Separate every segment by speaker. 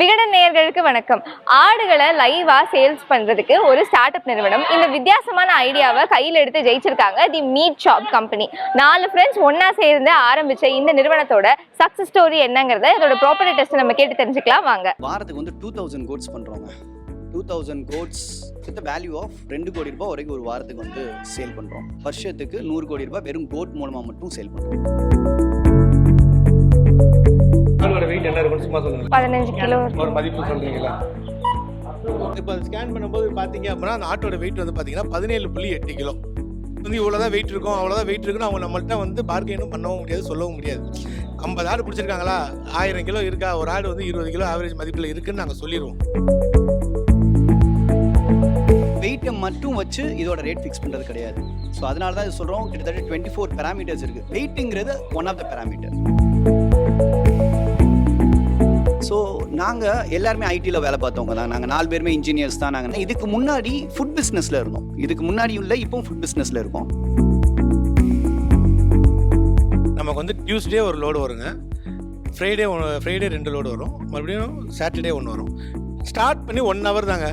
Speaker 1: விகடன் நேயர்களுக்கு வணக்கம். ஆடுகளை லைவா சேல்ஸ் பண்றதுக்கு ஒரு ஸ்டார்ட் அப் நிறுவனம் இந்த வித்தியாசமான ஐடியாவை கையில் எடுத்து ஜெயிச்சிருக்காங்க. தி மீட் ஷாப் கம்பெனி நாலு ஃப்ரெண்ட்ஸ் ஒன்னா சேர்ந்து ஆரம்பிச்ச இந்த நிறுவனத்தோட சக்சஸ் ஸ்டோரி என்னங்கறத இதோட ப்ராப்பர்ட்டி டெஸ்ட் நம்ம கேட்டு தெரிஞ்சுக்கலாம். வாங்க.
Speaker 2: வாரத்துக்கு வந்து two thousand goats பண்றோங்க two thousand goats with value of ரெண்டு கோடி ரூபாய் வரைக்கும் ஒரு வாரத்துக்கு வந்து சேல் பண்ணுறோம் வருஷத்துக்கு நூறு கோடி ரூபாய் வெறும் கோட் மூலமாக மட்டும் சேல் பண்ணுறோம்
Speaker 3: ஆளோட வெயிட் என்ன இருக்கும் சும்மா சொல்லுங்க
Speaker 1: பதினஞ்சு கிலோ
Speaker 3: ஒரு மதிப்பு சொல்றீங்களா? இப்போ அது ஸ்கேன் பண்ணும்போது பார்த்தீங்க அப்படின்னா அந்த ஆட்டோட வெயிட் வந்து பார்த்தீங்கன்னா பதினேழு புள்ளி எட்டு கிலோ. வந்து இவ்வளோதான் வெயிட் இருக்கும் அவ்வளோதான் வெயிட் இருக்குன்னு அவங்க நம்மள்ட்ட வந்து பார்கெனும் பண்ணவும் முடியாது சொல்லவும் முடியாது. ஐம்பது ஆடு பிடிச்சிருக்காங்களா? ஆயிரம் கிலோ இருக்கா? ஒரு ஆடு வந்து இருபது கிலோ ஆவரேஜ் மதிப்பில் இருக்குன்னு நாங்கள் சொல்லிடுவோம்
Speaker 2: வெயிட்டை மட்டும் வச்சு இதோட ரேட் ஃபிக்ஸ் பண்ணுறது கிடையாது. ஸோ அதனால தான் இது சொல்கிறோம் கிட்டத்தட்ட டுவெண்ட்டி ஃபோர் பேராமீட்டர்ஸ் இருக்குது வெயிட்டுங்கிறது one of the parameter so நாங்கள் எல்லாருமே ஐடியில் வேலை பார்த்தவங்க தான். நாங்கள் நாலு பேருமே இன்ஜினியர்ஸ் தான். நாங்கள் இதுக்கு முன்னாடி ஃபுட் பிஸ்னஸில் இருந்தோம். இதுக்கு முன்னாடி உள்ள இப்போவும் ஃபுட் பிஸ்னஸில் இருக்கோம்.
Speaker 3: நமக்கு வந்து டியூஸ்டே ஒரு லோடு வருங்க. ஃப்ரைடே ஒன்று ஃப்ரைடே ரெண்டு லோடு வரும். மறுபடியும் சாட்டர்டே ஒன்று வரும். ஸ்டார்ட் பண்ணி ஒன் ஹவர் தாங்க.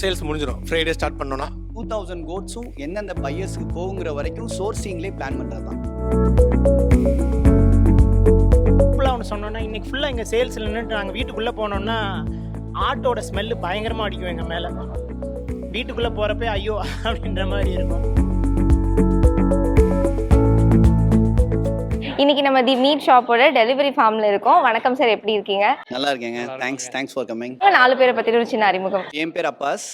Speaker 3: சேல்ஸ் முடிஞ்சிடும். ஃப்ரைடே ஸ்டார்ட் பண்ணோன்னா
Speaker 2: டூ தௌசண்ட் கோட்ஸும் எந்தெந்த பையர்ஸ்க்கு போகுங்கிற வரைக்கும் சோர்சிங்லேயே பிளான் பண்ணுறது தான்
Speaker 4: சொன்னோன்னா இன்னைக்கு ஃபுல்லாக இங்கே சேல்ஸில் நின்றுட்டு நாங்கள் வீட்டுக்குள்ளே போனோம்னா ஆட்டோட ஸ்மெல்லு பயங்கரமாக அடிக்கும் எங்கள் மேலே. வீட்டுக்குள்ளே போகிறப்ப ஐயோ அப்படின்ற மாதிரி இருக்கும்.
Speaker 1: இன்னைக்கு நம்ம தி மீட் ஷாப்போட டெலிவரி ஃபார்ம்ல இருக்கோம். வணக்கம் சார் எப்படி இருக்கீங்க?
Speaker 2: நல்லா இருக்கேங்க. தேங்க்ஸ் தேங்க்ஸ் ஃபார்
Speaker 1: உங்க நாலு பேரை பத்தி ஒரு சின்ன அறிமுகம்.
Speaker 2: என் பேர் Abbas.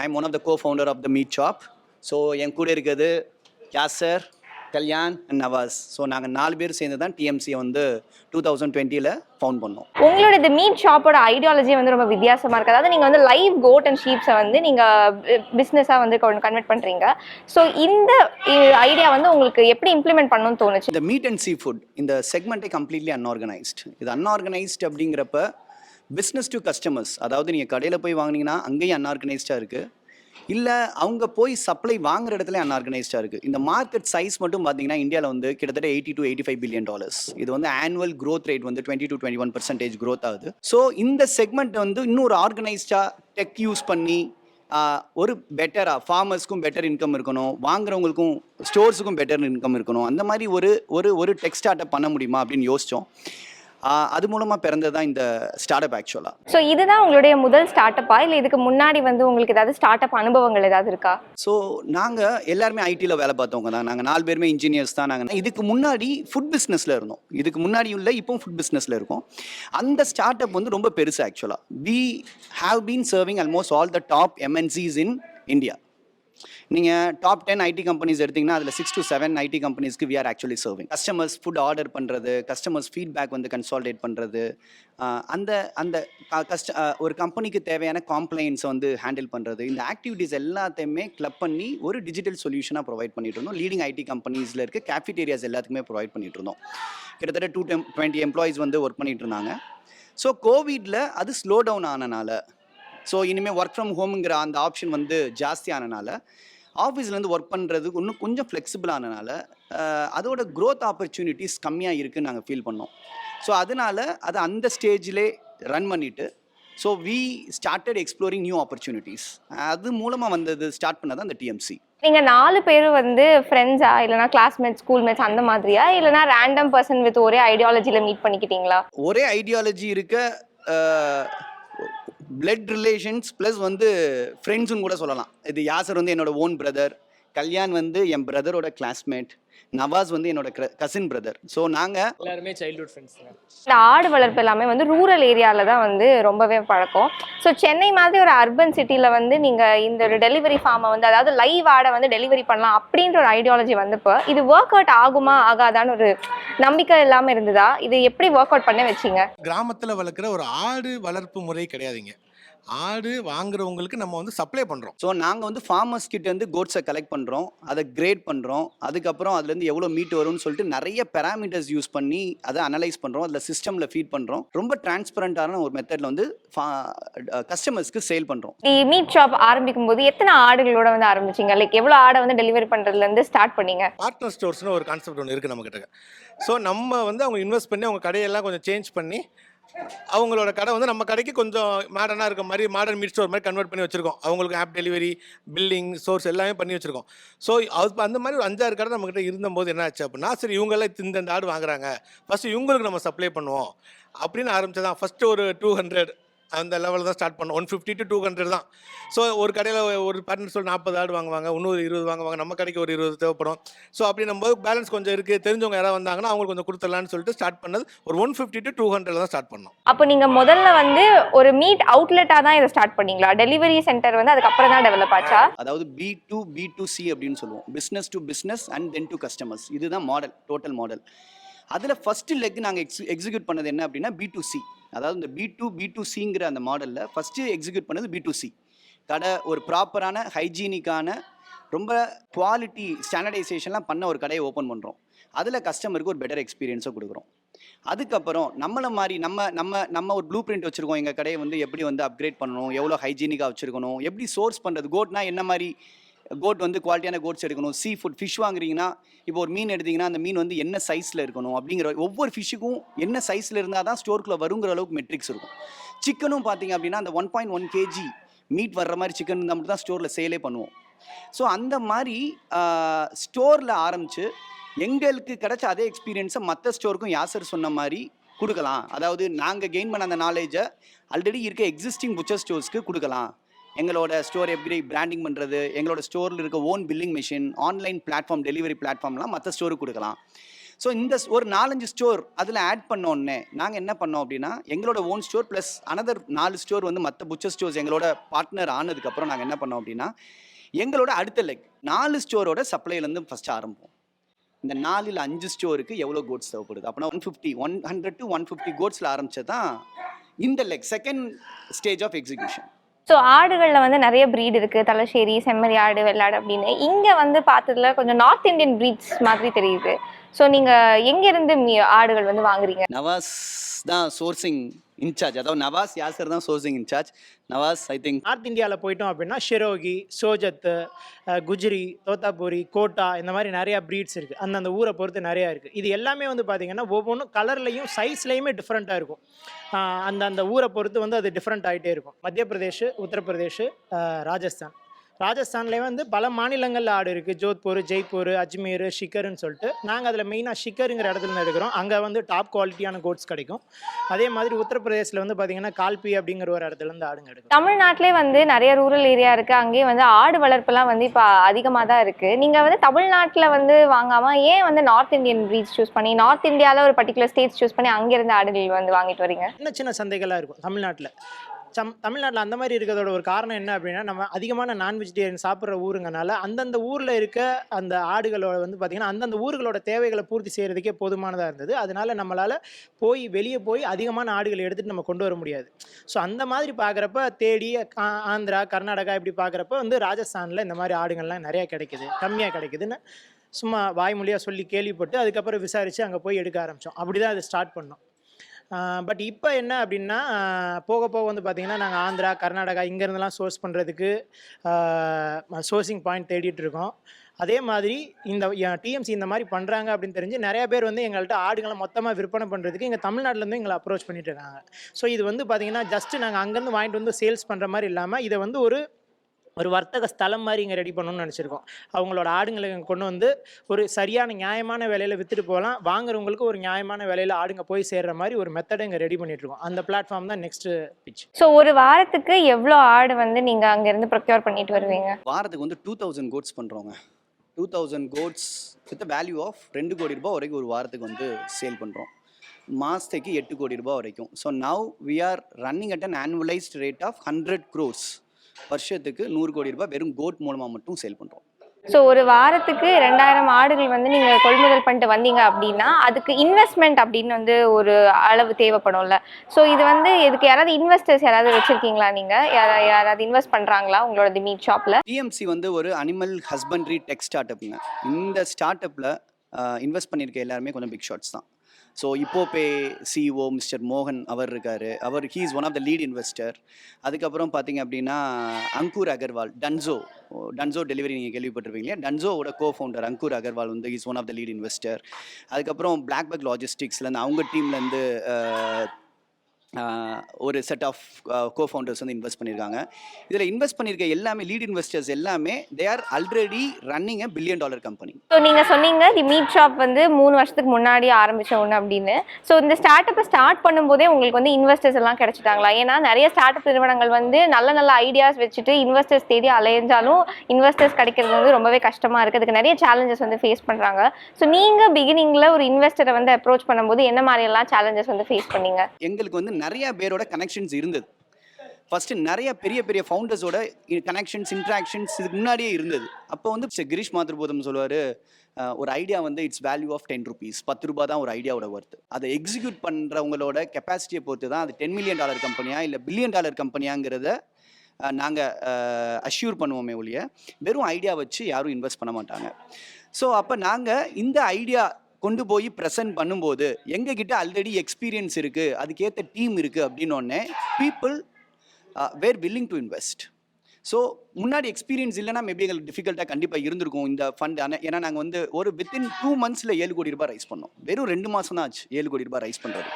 Speaker 2: I am one of the co-founder of the Meat Shop so என் கூட இருக்கிறது யாசர் கல்யாண் அண்ட் நவாஸ். ஸோ நாங்கள் நாலு பேர் சேர்ந்து தான் டிஎம்சியை வந்து டூ தௌசண்ட் டுவெண்ட்டியில் ஃபவுண்ட் பண்ணோம்.
Speaker 1: உங்களோட இந்த மீட் ஷாப்போட ஐடியாலஜி வந்து ரொம்ப வித்தியாசமா இருக்கு. அதாவது நீங்க வந்து லைவ் கோட் அண்ட் ஷீப்ஸை வந்து நீங்க பிஸ்னஸா வந்து கன்வெர்ட் பண்றீங்க. ஸோ இந்த ஐடியா வந்து உங்களுக்கு எப்படி இம்ப்ளிமெண்ட் பண்ணணும்னு தோணுச்சு?
Speaker 2: இந்த மீட் அண்ட் சீ ஃபுட் இந்த செக்மெண்ட்டே கம்ப்ளீட்லி அன்ஆர்கனைஸ்ட் இது அன்ஆர்கனைஸ்ட் அப்படிங்கிறப்ப பிஸ்னஸ் டு கஸ்டமர்ஸ் அதாவது நீங்கள் கடையில் போய் வாங்குனீங்கன்னா அங்கேயும் அன்ஆர்கனைஸ்டாக இருக்குது இல்லை அவங்க போய் சப்ளை வாங்குற இடத்துல அன்ஆர்கனைஸ்டாக இருக்குது இந்த மார்க்கெட் சைஸ் மட்டும் பார்த்தீங்கன்னா இந்தியாவில் வந்து கிட்டத்தட்ட eighty to eighty five billion dollars இது வந்து ஆனுவல் க்ரோத் ரேட் வந்து twenty to twenty one percentage growth ஆகுது. ஸோ இந்த செக்மெண்ட் வந்து இன்னொரு ஆர்கனைஸ்டாக டெக் யூஸ் பண்ணி ஒரு பெட்டராக ஃபார்மர்ஸ்க்கும் பெட்டர் இன்கம் இருக்கணும் வாங்குறவங்களுக்கும் ஸ்டோர்ஸுக்கும் பெட்டர் இன்கம் இருக்கணும். அந்த மாதிரி ஒரு ஒரு ஒரு டெக் ஸ்டார்ட் பண்ண முடியுமா அப்படின்னு யோசித்தோம் அது மூலமாக பிறந்தது தான் இந்த ஸ்டார்ட் அப் ஆக்சுவலாக
Speaker 1: ஸோ இதுதான் உங்களுடைய முதல் ஸ்டார்ட் அப்பா இல்லை இதுக்கு முன்னாடி வந்து உங்களுக்கு ஏதாவது ஸ்டார்ட் அப் அனுபவங்கள் ஏதாவது இருக்கா?
Speaker 2: ஸோ நாங்கள் எல்லாருமே ஐடியில் வேலை பார்த்தவங்க தான். நாங்கள் நாலு பேருமே இன்ஜினியர்ஸ் தான். நாங்கள் இதுக்கு முன்னாடி ஃபுட் பிஸ்னஸில் இருந்தோம். இதுக்கு முன்னாடி உள்ள இப்போவும் ஃபுட் பிஸ்னஸில் இருக்கோம். அந்த ஸ்டார்ட் அப் வந்து ரொம்ப பெருசு ஆக்சுவலாக we have been serving almost all the top MNCs in India நீங்கள் டாப் டென் ஐடி கம்பெனிஸ் எடுத்தீங்கன்னா அதில் six to seven IT கம்பெனிஸ்க்கு we are actually serving customers food order பண்ணுறது கஸ்டமர்ஸ் ஃபீட்பேக் வந்து கன்சால்டேட் பண்ணுறது அந்த அந்த கஸ்ட ஒரு கம்பெனிக்கு தேவையான காம்ப்ளைண்ட்ஸை வந்து ஹேண்டில் பண்ணுறது இந்த ஆக்டிவிட்டீஸ் எல்லாத்தையுமே கிளப் பண்ணி ஒரு டிஜிட்டல் சொல்யூஷனாக ப்ரொவைட் பண்ணிட்டு இருந்தோம். லீடிங் ஐடி கம்பெனிஸில் இருக்க கேஃபிடேரியாஸ் எல்லாத்துக்குமே ப்ரொவைட் பண்ணிட்டு இருந்தோம். கிட்டத்தட்ட டூ டெம் டுவெண்ட்டி எம்ப்ளாயிஸ் வந்து ஒர்க் பண்ணிட்டு இருந்தாங்க. ஸோ கோவிடில் அது ஸ்லோ டவுன் ஆனனால ஸோ இனிமேல் ஒர்க் ஃப்ரம் ஹோம்ங்கிற அந்த ஆப்ஷன் வந்து ஜாஸ்தி ஆனனால ஆஃபீஸ்லேருந்து ஒர்க் பண்ணுறதுக்கு இன்னும் கொஞ்சம் ஃப்ளெக்சிபிள் ஆனனால அஹ், அதோட growth ஆப்பர்ச்சுனிட்டிஸ் கம்மியாக இருக்குன்னு நாங்கள் ஃபீல் பண்ணோம். ஸோ அதனால அதை அந்த ஸ்டேஜிலே ரன் பண்ணிவிட்டு so we started exploring new opportunities அது மூலமாக வந்தது ஸ்டார்ட் பண்ணது அந்த டிஎம்சி
Speaker 1: நீங்க நாலு பேர் வந்து ஃப்ரெண்ட்ஸா இல்லைனா கிளாஸ்மேட்ஸ் ஸ்கூல் மேட்ஸ் அந்த மாதிரியா? இல்லைனா ரேண்டம் பர்சன் வித் ஒரே ஐடியாலஜில மீட் பண்ணிக்கிட்டீங்களா?
Speaker 2: ஒரே ஐடியாலஜி இருக்க பிளட் ரிலேஷன்ஸ் ப்ளஸ் வந்து ஃப்ரெண்ட்ஸுன்னு கூட சொல்லலாம். இது யாசர் வந்து என்னோட ஓன் பிரதர் கல்யாண் வந்து என் பிரதரோட கிளாஸ்மேட் நவாஸ் வந்து என்னோட கசின் பிரதர் ஸோ நாங்கள்
Speaker 4: எல்லாருமே சைல்ட்ஹுட் ஃப்ரெண்ட்ஸ்
Speaker 1: இந்த ஆடு வளர்ப்பு எல்லாமே வந்து ரூரல் ஏரியால தான் வந்து ரொம்பவே பழக்கம். ஸோ சென்னை மாதிரி ஒரு அர்பன் சிட்டில வந்து நீங்க இந்த ஒரு டெலிவரி ஃபார்மை வந்து அதாவது லைவ் ஆடை வந்து டெலிவரி பண்ணலாம் அப்படின்ற ஒரு ஐடியாலஜி வந்தப்போ இது ஒர்க் அவுட் ஆகுமா ஆகாதான்னு ஒரு நம்பிக்கை இல்லாம இருந்ததா? இது எப்படி ஒர்க் அவுட் பண்ண வச்சீங்க?
Speaker 3: கிராமத்தில் வளர்க்குற ஒரு ஆடு வளர்ப்பு முறை கிடையாதுங்க. ஆடு வாங்குறவங்களுக்கு நம்ம வந்து சப்ளை பண்ணுறோம்
Speaker 2: ஸோ நாங்கள் வந்து ஃபார்மர்ஸ் கிட்ட இருந்து கோட்ஸை கலெக்ட் பண்ணுறோம் அதை கிரேட் பண்ணுறோம் அதுக்கப்புறம் அதுலேருந்து எவ்வளோ மீட் வரும்னு சொல்லிட்டு நிறைய பேராமீட்டர்ஸ் யூஸ் பண்ணி அதை அனலைஸ் பண்ணுறோம் அதில் சிஸ்டமில் ஃபீட் பண்ணுறோம் ரொம்ப டிரான்ஸ்பரண்டான ஒரு மெத்தடில் வந்து கஸ்டமர்ஸ்க்கு சேல் பண்ணுறோம்
Speaker 1: மீட் ஷாப் ஆரம்பிக்கும் போது எத்தனை ஆடுகளோட வந்து ஆரம்பிச்சீங்க? லைக் எவ்வளவு ஆடை வந்து டெலிவரி பண்றதுல இருந்து ஸ்டார்ட் பண்ணீங்க?
Speaker 3: பார்ட்னர் ஸ்டோர்ஸ்னு ஒரு கான்செப்ட் ஒன்று இருக்குது நம்மக்கிட்ட ஸோ நம்ம வந்து அவங்க இன்வெஸ்ட் பண்ணி அவங்க கடையெல்லாம் கொஞ்சம் சேஞ்ச் பண்ணி அவங்களோட கடை வந்து நம்ம கடைக்கு கொஞ்சம் மாடர்னாக இருக்க மாதிரி மாடர்ன் மீட் ஸ்டோர் மாதிரி கன்வெர்ட் பண்ணி வச்சுருக்கோம். அவங்களுக்கு ஆப் டெலிவரி பில்லிங் சோர்ஸ் எல்லாமே பண்ணி வச்சுருக்கோம். ஸோ அது அந்த மாதிரி ஒரு அஞ்சாறு கடை நம்மக்கிட்ட இருந்தபோது என்ன ஆச்சு அப்படின்னா சரி இவங்கெல்லாம் இந்த இந்த ஆடு வாங்குறாங்க. ஃபஸ்ட்டு இவங்களுக்கு நம்ம சப்ளை பண்ணுவோம் அப்படின்னு ஆரம்பிச்சதான் ஃபஸ்ட்டு ஒரு டூ ஹண்ட்ரட் அந்த லெவலில் தான் ஸ்டார்ட் பண்ணோம். One fifty to two hundred தான். ஸோ ஒரு கடையில் ஒரு பார்ட்னர் சொல்லி நாற்பது ஆடு வாங்குவாங்க இன்னொரு இருபது வாங்குவாங்க நம்ம கடைக்கு ஒரு இருபது தேவைப்படும். ஸோ அப்படின்னும் போது பேலன்ஸ் கொஞ்சம் இருக்குது தெரிஞ்சவங்க யாராவது வந்தாங்கன்னா அவங்களுக்கு கொஞ்சம் கொடுத்துடலான்னு சொல்லிட்டு ஸ்டார்ட் பண்ணது. ஒரு one fifty to two hundred தான் ஸ்டார்ட் பண்ணோம்.
Speaker 1: அப்போ நீங்க முதல்ல வந்து ஒரு மீட் அவுட்லெட்டா தான் இதை ஸ்டார்ட் பண்ணீங்களா? டெலிவரி சென்டர் வந்து அதுக்கப்புறம் தான் டெவலப் ஆச்சா?
Speaker 2: அதாவது B to B to C அப்படின்னு சொல்லுவோம். Business to business and then to customers இதுதான் மாடல் டோட்டல் மாடல் அதில் ஃபஸ்ட்டு லெக் நாங்கள் எக்ஸ் எக்ஸிக்யூட் பண்ணது என்ன அப்படின்னா பி டு சி அதாவது இந்த பி டூ பி டு சிங்கிற அந்த மாடலில் ஃபஸ்ட்டு எக்ஸிக்யூட் பண்ணது பி டு சி கடை ஒரு ப்ராப்பரான ஹைஜீனிக்கான ரொம்ப குவாலிட்டி ஸ்டாண்டர்டைசேஷன்லாம் பண்ண ஒரு கடையை ஓப்பன் பண்ணுறோம் அதில் கஸ்டமருக்கு ஒரு பெட்டர் எக்ஸ்பீரியன்ஸை கொடுக்குறோம். அதுக்கப்புறம் நம்மளை மாதிரி நம்ம நம்ம நம்ம ஒரு ப்ளூ பிரிண்ட் வச்சுருக்கோம். எங்கள் கடையை வந்து எப்படி வந்து அப்கிரேட் பண்ணணும்? எவ்வளோ ஹைஜீனிக்காக வச்சுருக்கணும்? எப்படி சோர்ஸ் பண்ணுறது கோட்னா என்ன மாதிரி கோட் வந்து குவாலிட்டியான கோட்ஸ் எடுக்கணும். சீ ஃபுட் ஃபிஷ் வாங்குறீங்கன்னா இப்போ ஒரு மீன் எடுத்தீங்கன்னா அந்த மீன் வந்து என்ன சைஸில் இருக்கணும் அப்படிங்கிற ஒவ்வொரு ஃபிஷ்ஷுக்கும் என்ன சைஸில் இருந்தால் தான் ஸ்டோருக்குள்ளே வருங்கிற அளவுக்கு மெட்ரிக்ஸ் இருக்கும். சிக்கனும் பார்த்தீங்க அப்படின்னா அந்த one point one KG meat வர்ற மாதிரி சிக்கன் இருந்தால் மட்டும் தான் ஸ்டோரில் சேலே பண்ணுவோம். ஸோ அந்த மாதிரி ஸ்டோரில் ஆரம்பித்து எங்களுக்கு கிடைச்ச அதே எக்ஸ்பீரியன்ஸை மற்ற ஸ்டோருக்கும் யாசர் சொன்ன மாதிரி கொடுக்கலாம். அதாவது நாங்கள் கெயின் பண்ண அந்த நாலேஜை ஆல்ரெடி இருக்க எக்ஸிஸ்டிங் புச்சர் ஸ்டோர்ஸ்க்கு கொடுக்கலாம். எங்களோட ஸ்டோர் எப்படி பிராண்டிங் பண்ணுறது எங்களோட ஸ்டோரில் இருக்க own billing machine online platform delivery பிளாட்ஃபார்ம்லாம் மற்ற ஸ்டோருக்கு கொடுக்கலாம். ஸோ இந்த ஒரு நாலஞ்சு ஸ்டோர் அதில் ஆட் பண்ணோன்னே நாங்கள் என்ன பண்ணோம் அப்படின்னா எங்களோட ஓன் ஸ்டோர் ப்ளஸ் அனதர் நாலு ஸ்டோர் வந்து மற்ற புச்சர் ஸ்டோர்ஸ் எங்களோட பார்ட்னர் ஆனதுக்கப்புறம் நாங்கள் என்ன பண்ணோம் அப்படின்னா எங்களோட அடுத்த லெக் நாலு ஸ்டோரோட சப்ளைலேருந்து ஃபஸ்ட்டு ஆரம்பம் இந்த நாலில் அஞ்சு ஸ்டோருக்கு எவ்வளோ கோட்ஸ் தேவைப்படுது? அப்படின்னா one fifty one hundred to one fifty கோட்ஸில் ஆரம்பித்தது தான் இந்த leg second stage of execution
Speaker 1: so ஆடுகளில் வந்து நிறைய ப்ரீட் இருக்கு. தலைச்சேரி செம்மறி ஆடு வெள்ளாடு அப்படின்னு. இங்கே வந்து பார்த்ததுல கொஞ்சம் நார்த் இந்தியன் ப்ரீட்ஸ் மாதிரி தெரியுது. ஸோ நீங்கள் எங்கேருந்து ஆடுகள் வந்து வாங்குறீங்க?
Speaker 2: நவாஸ் தான் சோர்சிங் இன்சார்ஜ். அதாவது நவாஸ் யாசர் தான் sourcing in-charge. Nawaz I think
Speaker 4: north இந்தியாவில் போயிட்டோம் அப்படின்னா ஷிரோகி சோஜத்து குஜ்ரி தோத்தாபுரி கோட்டா இந்த மாதிரி நிறையா ப்ரீட்ஸ் இருக்குது அந்தந்த ஊரை பொறுத்து நிறையா இருக்குது இது எல்லாமே வந்து பார்த்திங்கன்னா ஒவ்வொன்றும் கலர்லையும் சைஸ்லையுமே டிஃப்ரெண்ட்டாக இருக்கும். அந்த அந்த ஊரை பொறுத்து வந்து அது டிஃப்ரெண்ட் ஆகிட்டே இருக்கும். மத்திய பிரதேஷ் உத்தரப்பிரதேஷ் ராஜஸ்தான். ராஜஸ்தான்லேயே வந்து பல மாநிலங்களில் ஆடு இருக்குது ஜோத்பூர் ஜெய்ப்பூர் அஜ்மீர் ஷிக்கர்னு சொல்லிட்டு நாங்கள் அதில் மெயினாக ஷிக்கருங்கிற இடத்துல இருந்து எடுக்கிறோம் அங்கே வந்து டாப் குவாலிட்டியான கோட்ஸ் கிடைக்கும். அதே மாதிரி உத்தரப்பிரதேசில் வந்து பார்த்திங்கன்னா கால்பி அப்படிங்கிற ஒரு இடத்துல இருந்து ஆடுங்க எடுக்கும்
Speaker 1: தமிழ்நாட்டிலே வந்து நிறைய ரூரல் ஏரியா இருக்கு. அங்கேயே வந்து ஆடு வளர்ப்புலாம் வந்து இப்போ அதிகமாக தான் இருக்கு. நீங்க வந்து தமிழ்நாட்டில் வந்து வாங்காம ஏன் வந்து நார்த் இந்தியன் breeds சூஸ் பண்ணி நார்த் இந்தியாவில் ஒரு பர்டிகுலர் ஸ்டேட்ஸ் சூஸ் பண்ணி அங்கேருந்து ஆடுகள் வந்து வாங்கிட்டு வரீங்க?
Speaker 4: சின்ன சின்ன சந்தைகளாக இருக்கும் தமிழ்நாட்டில். சம் தமிழ்நாட்டில் அந்த மாதிரி இருக்கிறதோட ஒரு காரணம் என்ன அப்படின்னா நம்ம அதிகமான நான் வெஜிடேரியன் சாப்பிட்ற ஊருங்கனால அந்தந்த ஊரில் இருக்க அந்த ஆடுகளோட வந்து பார்த்திங்கன்னா அந்தந்த ஊர்களோட தேவைகளை பூர்த்தி செய்கிறதுக்கே போதுமானதாக இருந்தது. அதனால நம்மளால் போய் வெளியே போய் அதிகமான ஆடுகளை எடுத்துகிட்டு நம்ம கொண்டு வர முடியாது. ஸோ அந்த மாதிரி பார்க்குறப்ப தேடி ஆந்திரா கர்நாடகா இப்படி பார்க்குறப்ப வந்து ராஜஸ்தானில் இந்த மாதிரி ஆடுகள்லாம் நிறையா கிடைக்குது கம்மியாக கிடைக்குதுன்னு சும்மா வாய்மொழியாக சொல்லி கேள்விப்பட்டு அதுக்கப்புறம் விசாரித்து அங்கே போய் எடுக்க ஆரம்பித்தோம் அப்படி தான் அது ஸ்டார்ட் பண்ணோம். பட் இப்போ என்ன அப்படின்னா போக போக வந்து பார்த்திங்கன்னா நாங்கள் ஆந்திரா கர்நாடகா இங்கேருந்துலாம் சோர்ஸ் பண்ணுறதுக்கு சோர்சிங் பாயிண்ட் தேடிட்டு இருக்கோம். அதே மாதிரி இந்த டிஎம்சி இந்த மாதிரி பண்ணுறாங்க அப்படின்னு தெரிஞ்சு நிறைய பேர் வந்து எங்கள்கிட்ட ஆடுகளை மொத்தமாக விற்பனை பண்ணுறதுக்கு எங்கள் தமிழ்நாட்டிலேருந்து எங்களை அப்ரோச் பண்ணிட்டு இருக்காங்க. ஸோ இது வந்து பார்த்திங்கன்னா ஜஸ்ட்டு நாங்கள் அங்கேருந்து வாங்கிட்டு வந்து சேல்ஸ் பண்ணுற மாதிரி இல்லாமல் இதை வந்து ஒரு ஒரு வர்த்தக ஸ்தலம் மாதிரி இங்கே ரெடி பண்ணணும்னு நினச்சிருக்கோம். அவங்களோட ஆடுங்களை இங்க கொண்டு வந்து ஒரு சரியான நியாயமான விலையில் விற்றுட்டு போகலாம். வாங்குறவங்களுக்கு ஒரு நியாயமான விலையில் ஆடுங்க போய் சேர்ற மாதிரி ஒரு மெத்தடை இங்கே ரெடி பண்ணிட்டு இருக்கோம். அந்த பிளாட்ஃபார்ம் தான் நெக்ஸ்ட் பிச்
Speaker 1: ஸோ ஒரு வாரத்துக்கு எவ்வளோ ஆடு வந்து நீங்க அங்கேருந்து ப்ரொக்யூர் பண்ணிட்டு வருவீங்க?
Speaker 2: வாரத்துக்கு வந்து டூ தௌசண்ட் கோட்ஸ் பண்ணுறோங்க two thousand goats with value of ரெண்டு கோடி ரூபாய் வரைக்கும் ஒரு வாரத்துக்கு வந்து சேல் பண்ணுறோம் மாதத்துக்கு எட்டு கோடி ரூபாய் வரைக்கும். So now we are running at an annualised rate of hundred crores வருஷத்துக்கு நூறு கோடி ரூபாய் வெறும் கோட் மூலமாக மட்டும் சேல் பண்ணுறோம்
Speaker 1: ஸோ ஒரு வாரத்துக்கு ரெண்டாயிரம் ஆடுகள் வந்து நீங்க கொள்முதல் பண்ணிட்டு வந்தீங்க அப்படின்னா அதுக்கு இன்வெஸ்ட்மெண்ட் அப்படின்னு வந்து ஒரு அளவு தேவைப்படும்ல. ஸோ இது வந்து இதுக்கு யாராவது இன்வெஸ்டர்ஸ் யாராவது வச்சிருக்கீங்களா நீங்க? யாரா- யாராவது இன்வெஸ்ட் பண்றாங்களா உங்களோட மீட் ஷாப்ல
Speaker 2: டிஎம்சி வந்து ஒரு அனிமல் ஹஸ்பண்ட்ரி டெக் ஸ்டார்ட் அப்புங்க இந்த ஸ்டார்ட் அப்பில் இன்வெஸ்ட் பண்ணியிருக்க எல்லாருமே கொஞ்சம் பிக் ஷாட்ஸ் தான். ஸோ இப்போ பே சிஇஓ மிஸ்டர் மோகன் அவர் இருக்கார். அவர் he is one of the lead investor அதுக்கப்புறம் பார்த்தீங்க அப்படின்னா அங்கூர் அகர்வால் டன்சோ டன்சோ டெலிவரி நீங்கள் கேள்விப்பட்டிருப்பீங்க இல்லையா டன்சோவோட கோ ஃபவுண்டர் அங்கூர் அகர்வால் வந்து is one of the lead investor அதுக்கப்புறம் பிளாக் பேக் லாஜிஸ்டிக்ஸ்லேருந்து அவங்க டீம்லேருந்து ஒரு செட் ஆஃப் கோ ஃபவுண்டர்ஸ் வந்து இன்வெஸ்ட் பண்ணியிருக்காங்க இதில் இன்வெஸ்ட் பண்ணியிருக்க எல்லாமே லீட் இன்வெஸ்டர்ஸ் எல்லாமே they are already running a billion dollar company
Speaker 1: so நீங்கள் சொன்னீங்க தி மீட் ஷாப் வந்து மூணு வருஷத்துக்கு முன்னாடி ஆரம்பிச்ச ஒன்று அப்படின்னு. ஸோ இந்த ஸ்டார்ட் அப்பை ஸ்டார்ட் பண்ணும்போதே உங்களுக்கு வந்து இன்வெஸ்டர்ஸ் எல்லாம் கிடைச்சிட்டாங்களா? ஏன்னா நிறைய ஸ்டார்ட் அப் நிறுவனங்கள் வந்து நல்ல நல்ல ஐடியாஸ் வச்சுட்டு இன்வெஸ்டர்ஸ் தேடி அலைஞ்சாலும் இன்வெஸ்டர்ஸ் கிடைக்கிறது வந்து ரொம்பவே கஷ்டமாக இருக்குது அதுக்கு நிறைய சேலஞ்சஸ் வந்து ஃபேஸ் பண்ணுறாங்க ஸோ நீங்கள் பிகினிங்கில் ஒரு இன்வெஸ்டரை வந்து அப்ரோச் பண்ணும்போது என்ன மாதிரியெல்லாம் சேலஞ்சஸ் வந்து ஃபேஸ் பண்ணீங்க?
Speaker 2: எங்களுக்கு வந்து நிறைய பேரோட கனெக்ஷன்ஸ் இருந்தது. ஃபஸ்ட்டு நிறைய பெரிய பெரிய ஃபவுண்டர்ஸோட கனெக்ஷன்ஸ் இன்ட்ராக்ஷன்ஸ் இதுக்கு முன்னாடியே இருந்தது. அப்போ வந்து கிரீஷ் மாத்திருபோதம் சொல்லுவார் ஒரு ஐடியா வந்து it's value of ten rupees பத்து ரூபா தான் ஒரு ஐடியாவோட ஒர்த்து அதை எக்ஸிக்யூட் பண்ணுறவங்களோட கெப்பாசிட்டியை பொறுத்து தான் அது டென் மில்லியன் டாலர் கம்பெனியா இல்லை பில்லியன் டாலர் கம்பெனியாங்கிறத நாங்கள் அஷ்யூர் பண்ணுவோமே ஒழிய வெறும் ஐடியா வச்சு யாரும் இன்வெஸ்ட் பண்ண மாட்டாங்க. ஸோ அப்போ நாங்கள் இந்த ஐடியா கொண்டு போய் ப்ரெசென்ட் பண்ணும்போது எங்ககிட்ட ஆல்ரெடி எக்ஸ்பீரியன்ஸ் இருக்குது அதுக்கேற்ற டீம் இருக்குது அப்படின்னோடனே people were willing to invest so முன்னாடி எக்ஸ்பீரியன்ஸ் இல்லைனா மேபி எங்களுக்கு டிஃபிகல்ட்டாக கண்டிப்பாக இருந்திருக்கும் இந்த ஃபண்ட் ஆனால் ஏன்னா நாங்கள் வந்து ஒரு வித்தின் டூ மந்த்ஸில் ஏழு கோடி ரூபாய் ரைஸ் பண்ணோம். வெறும் ரெண்டு மாதம் தான் ஆச்சு ஏழு கோடி ரூபாய் ரைஸ் பண்ணுறது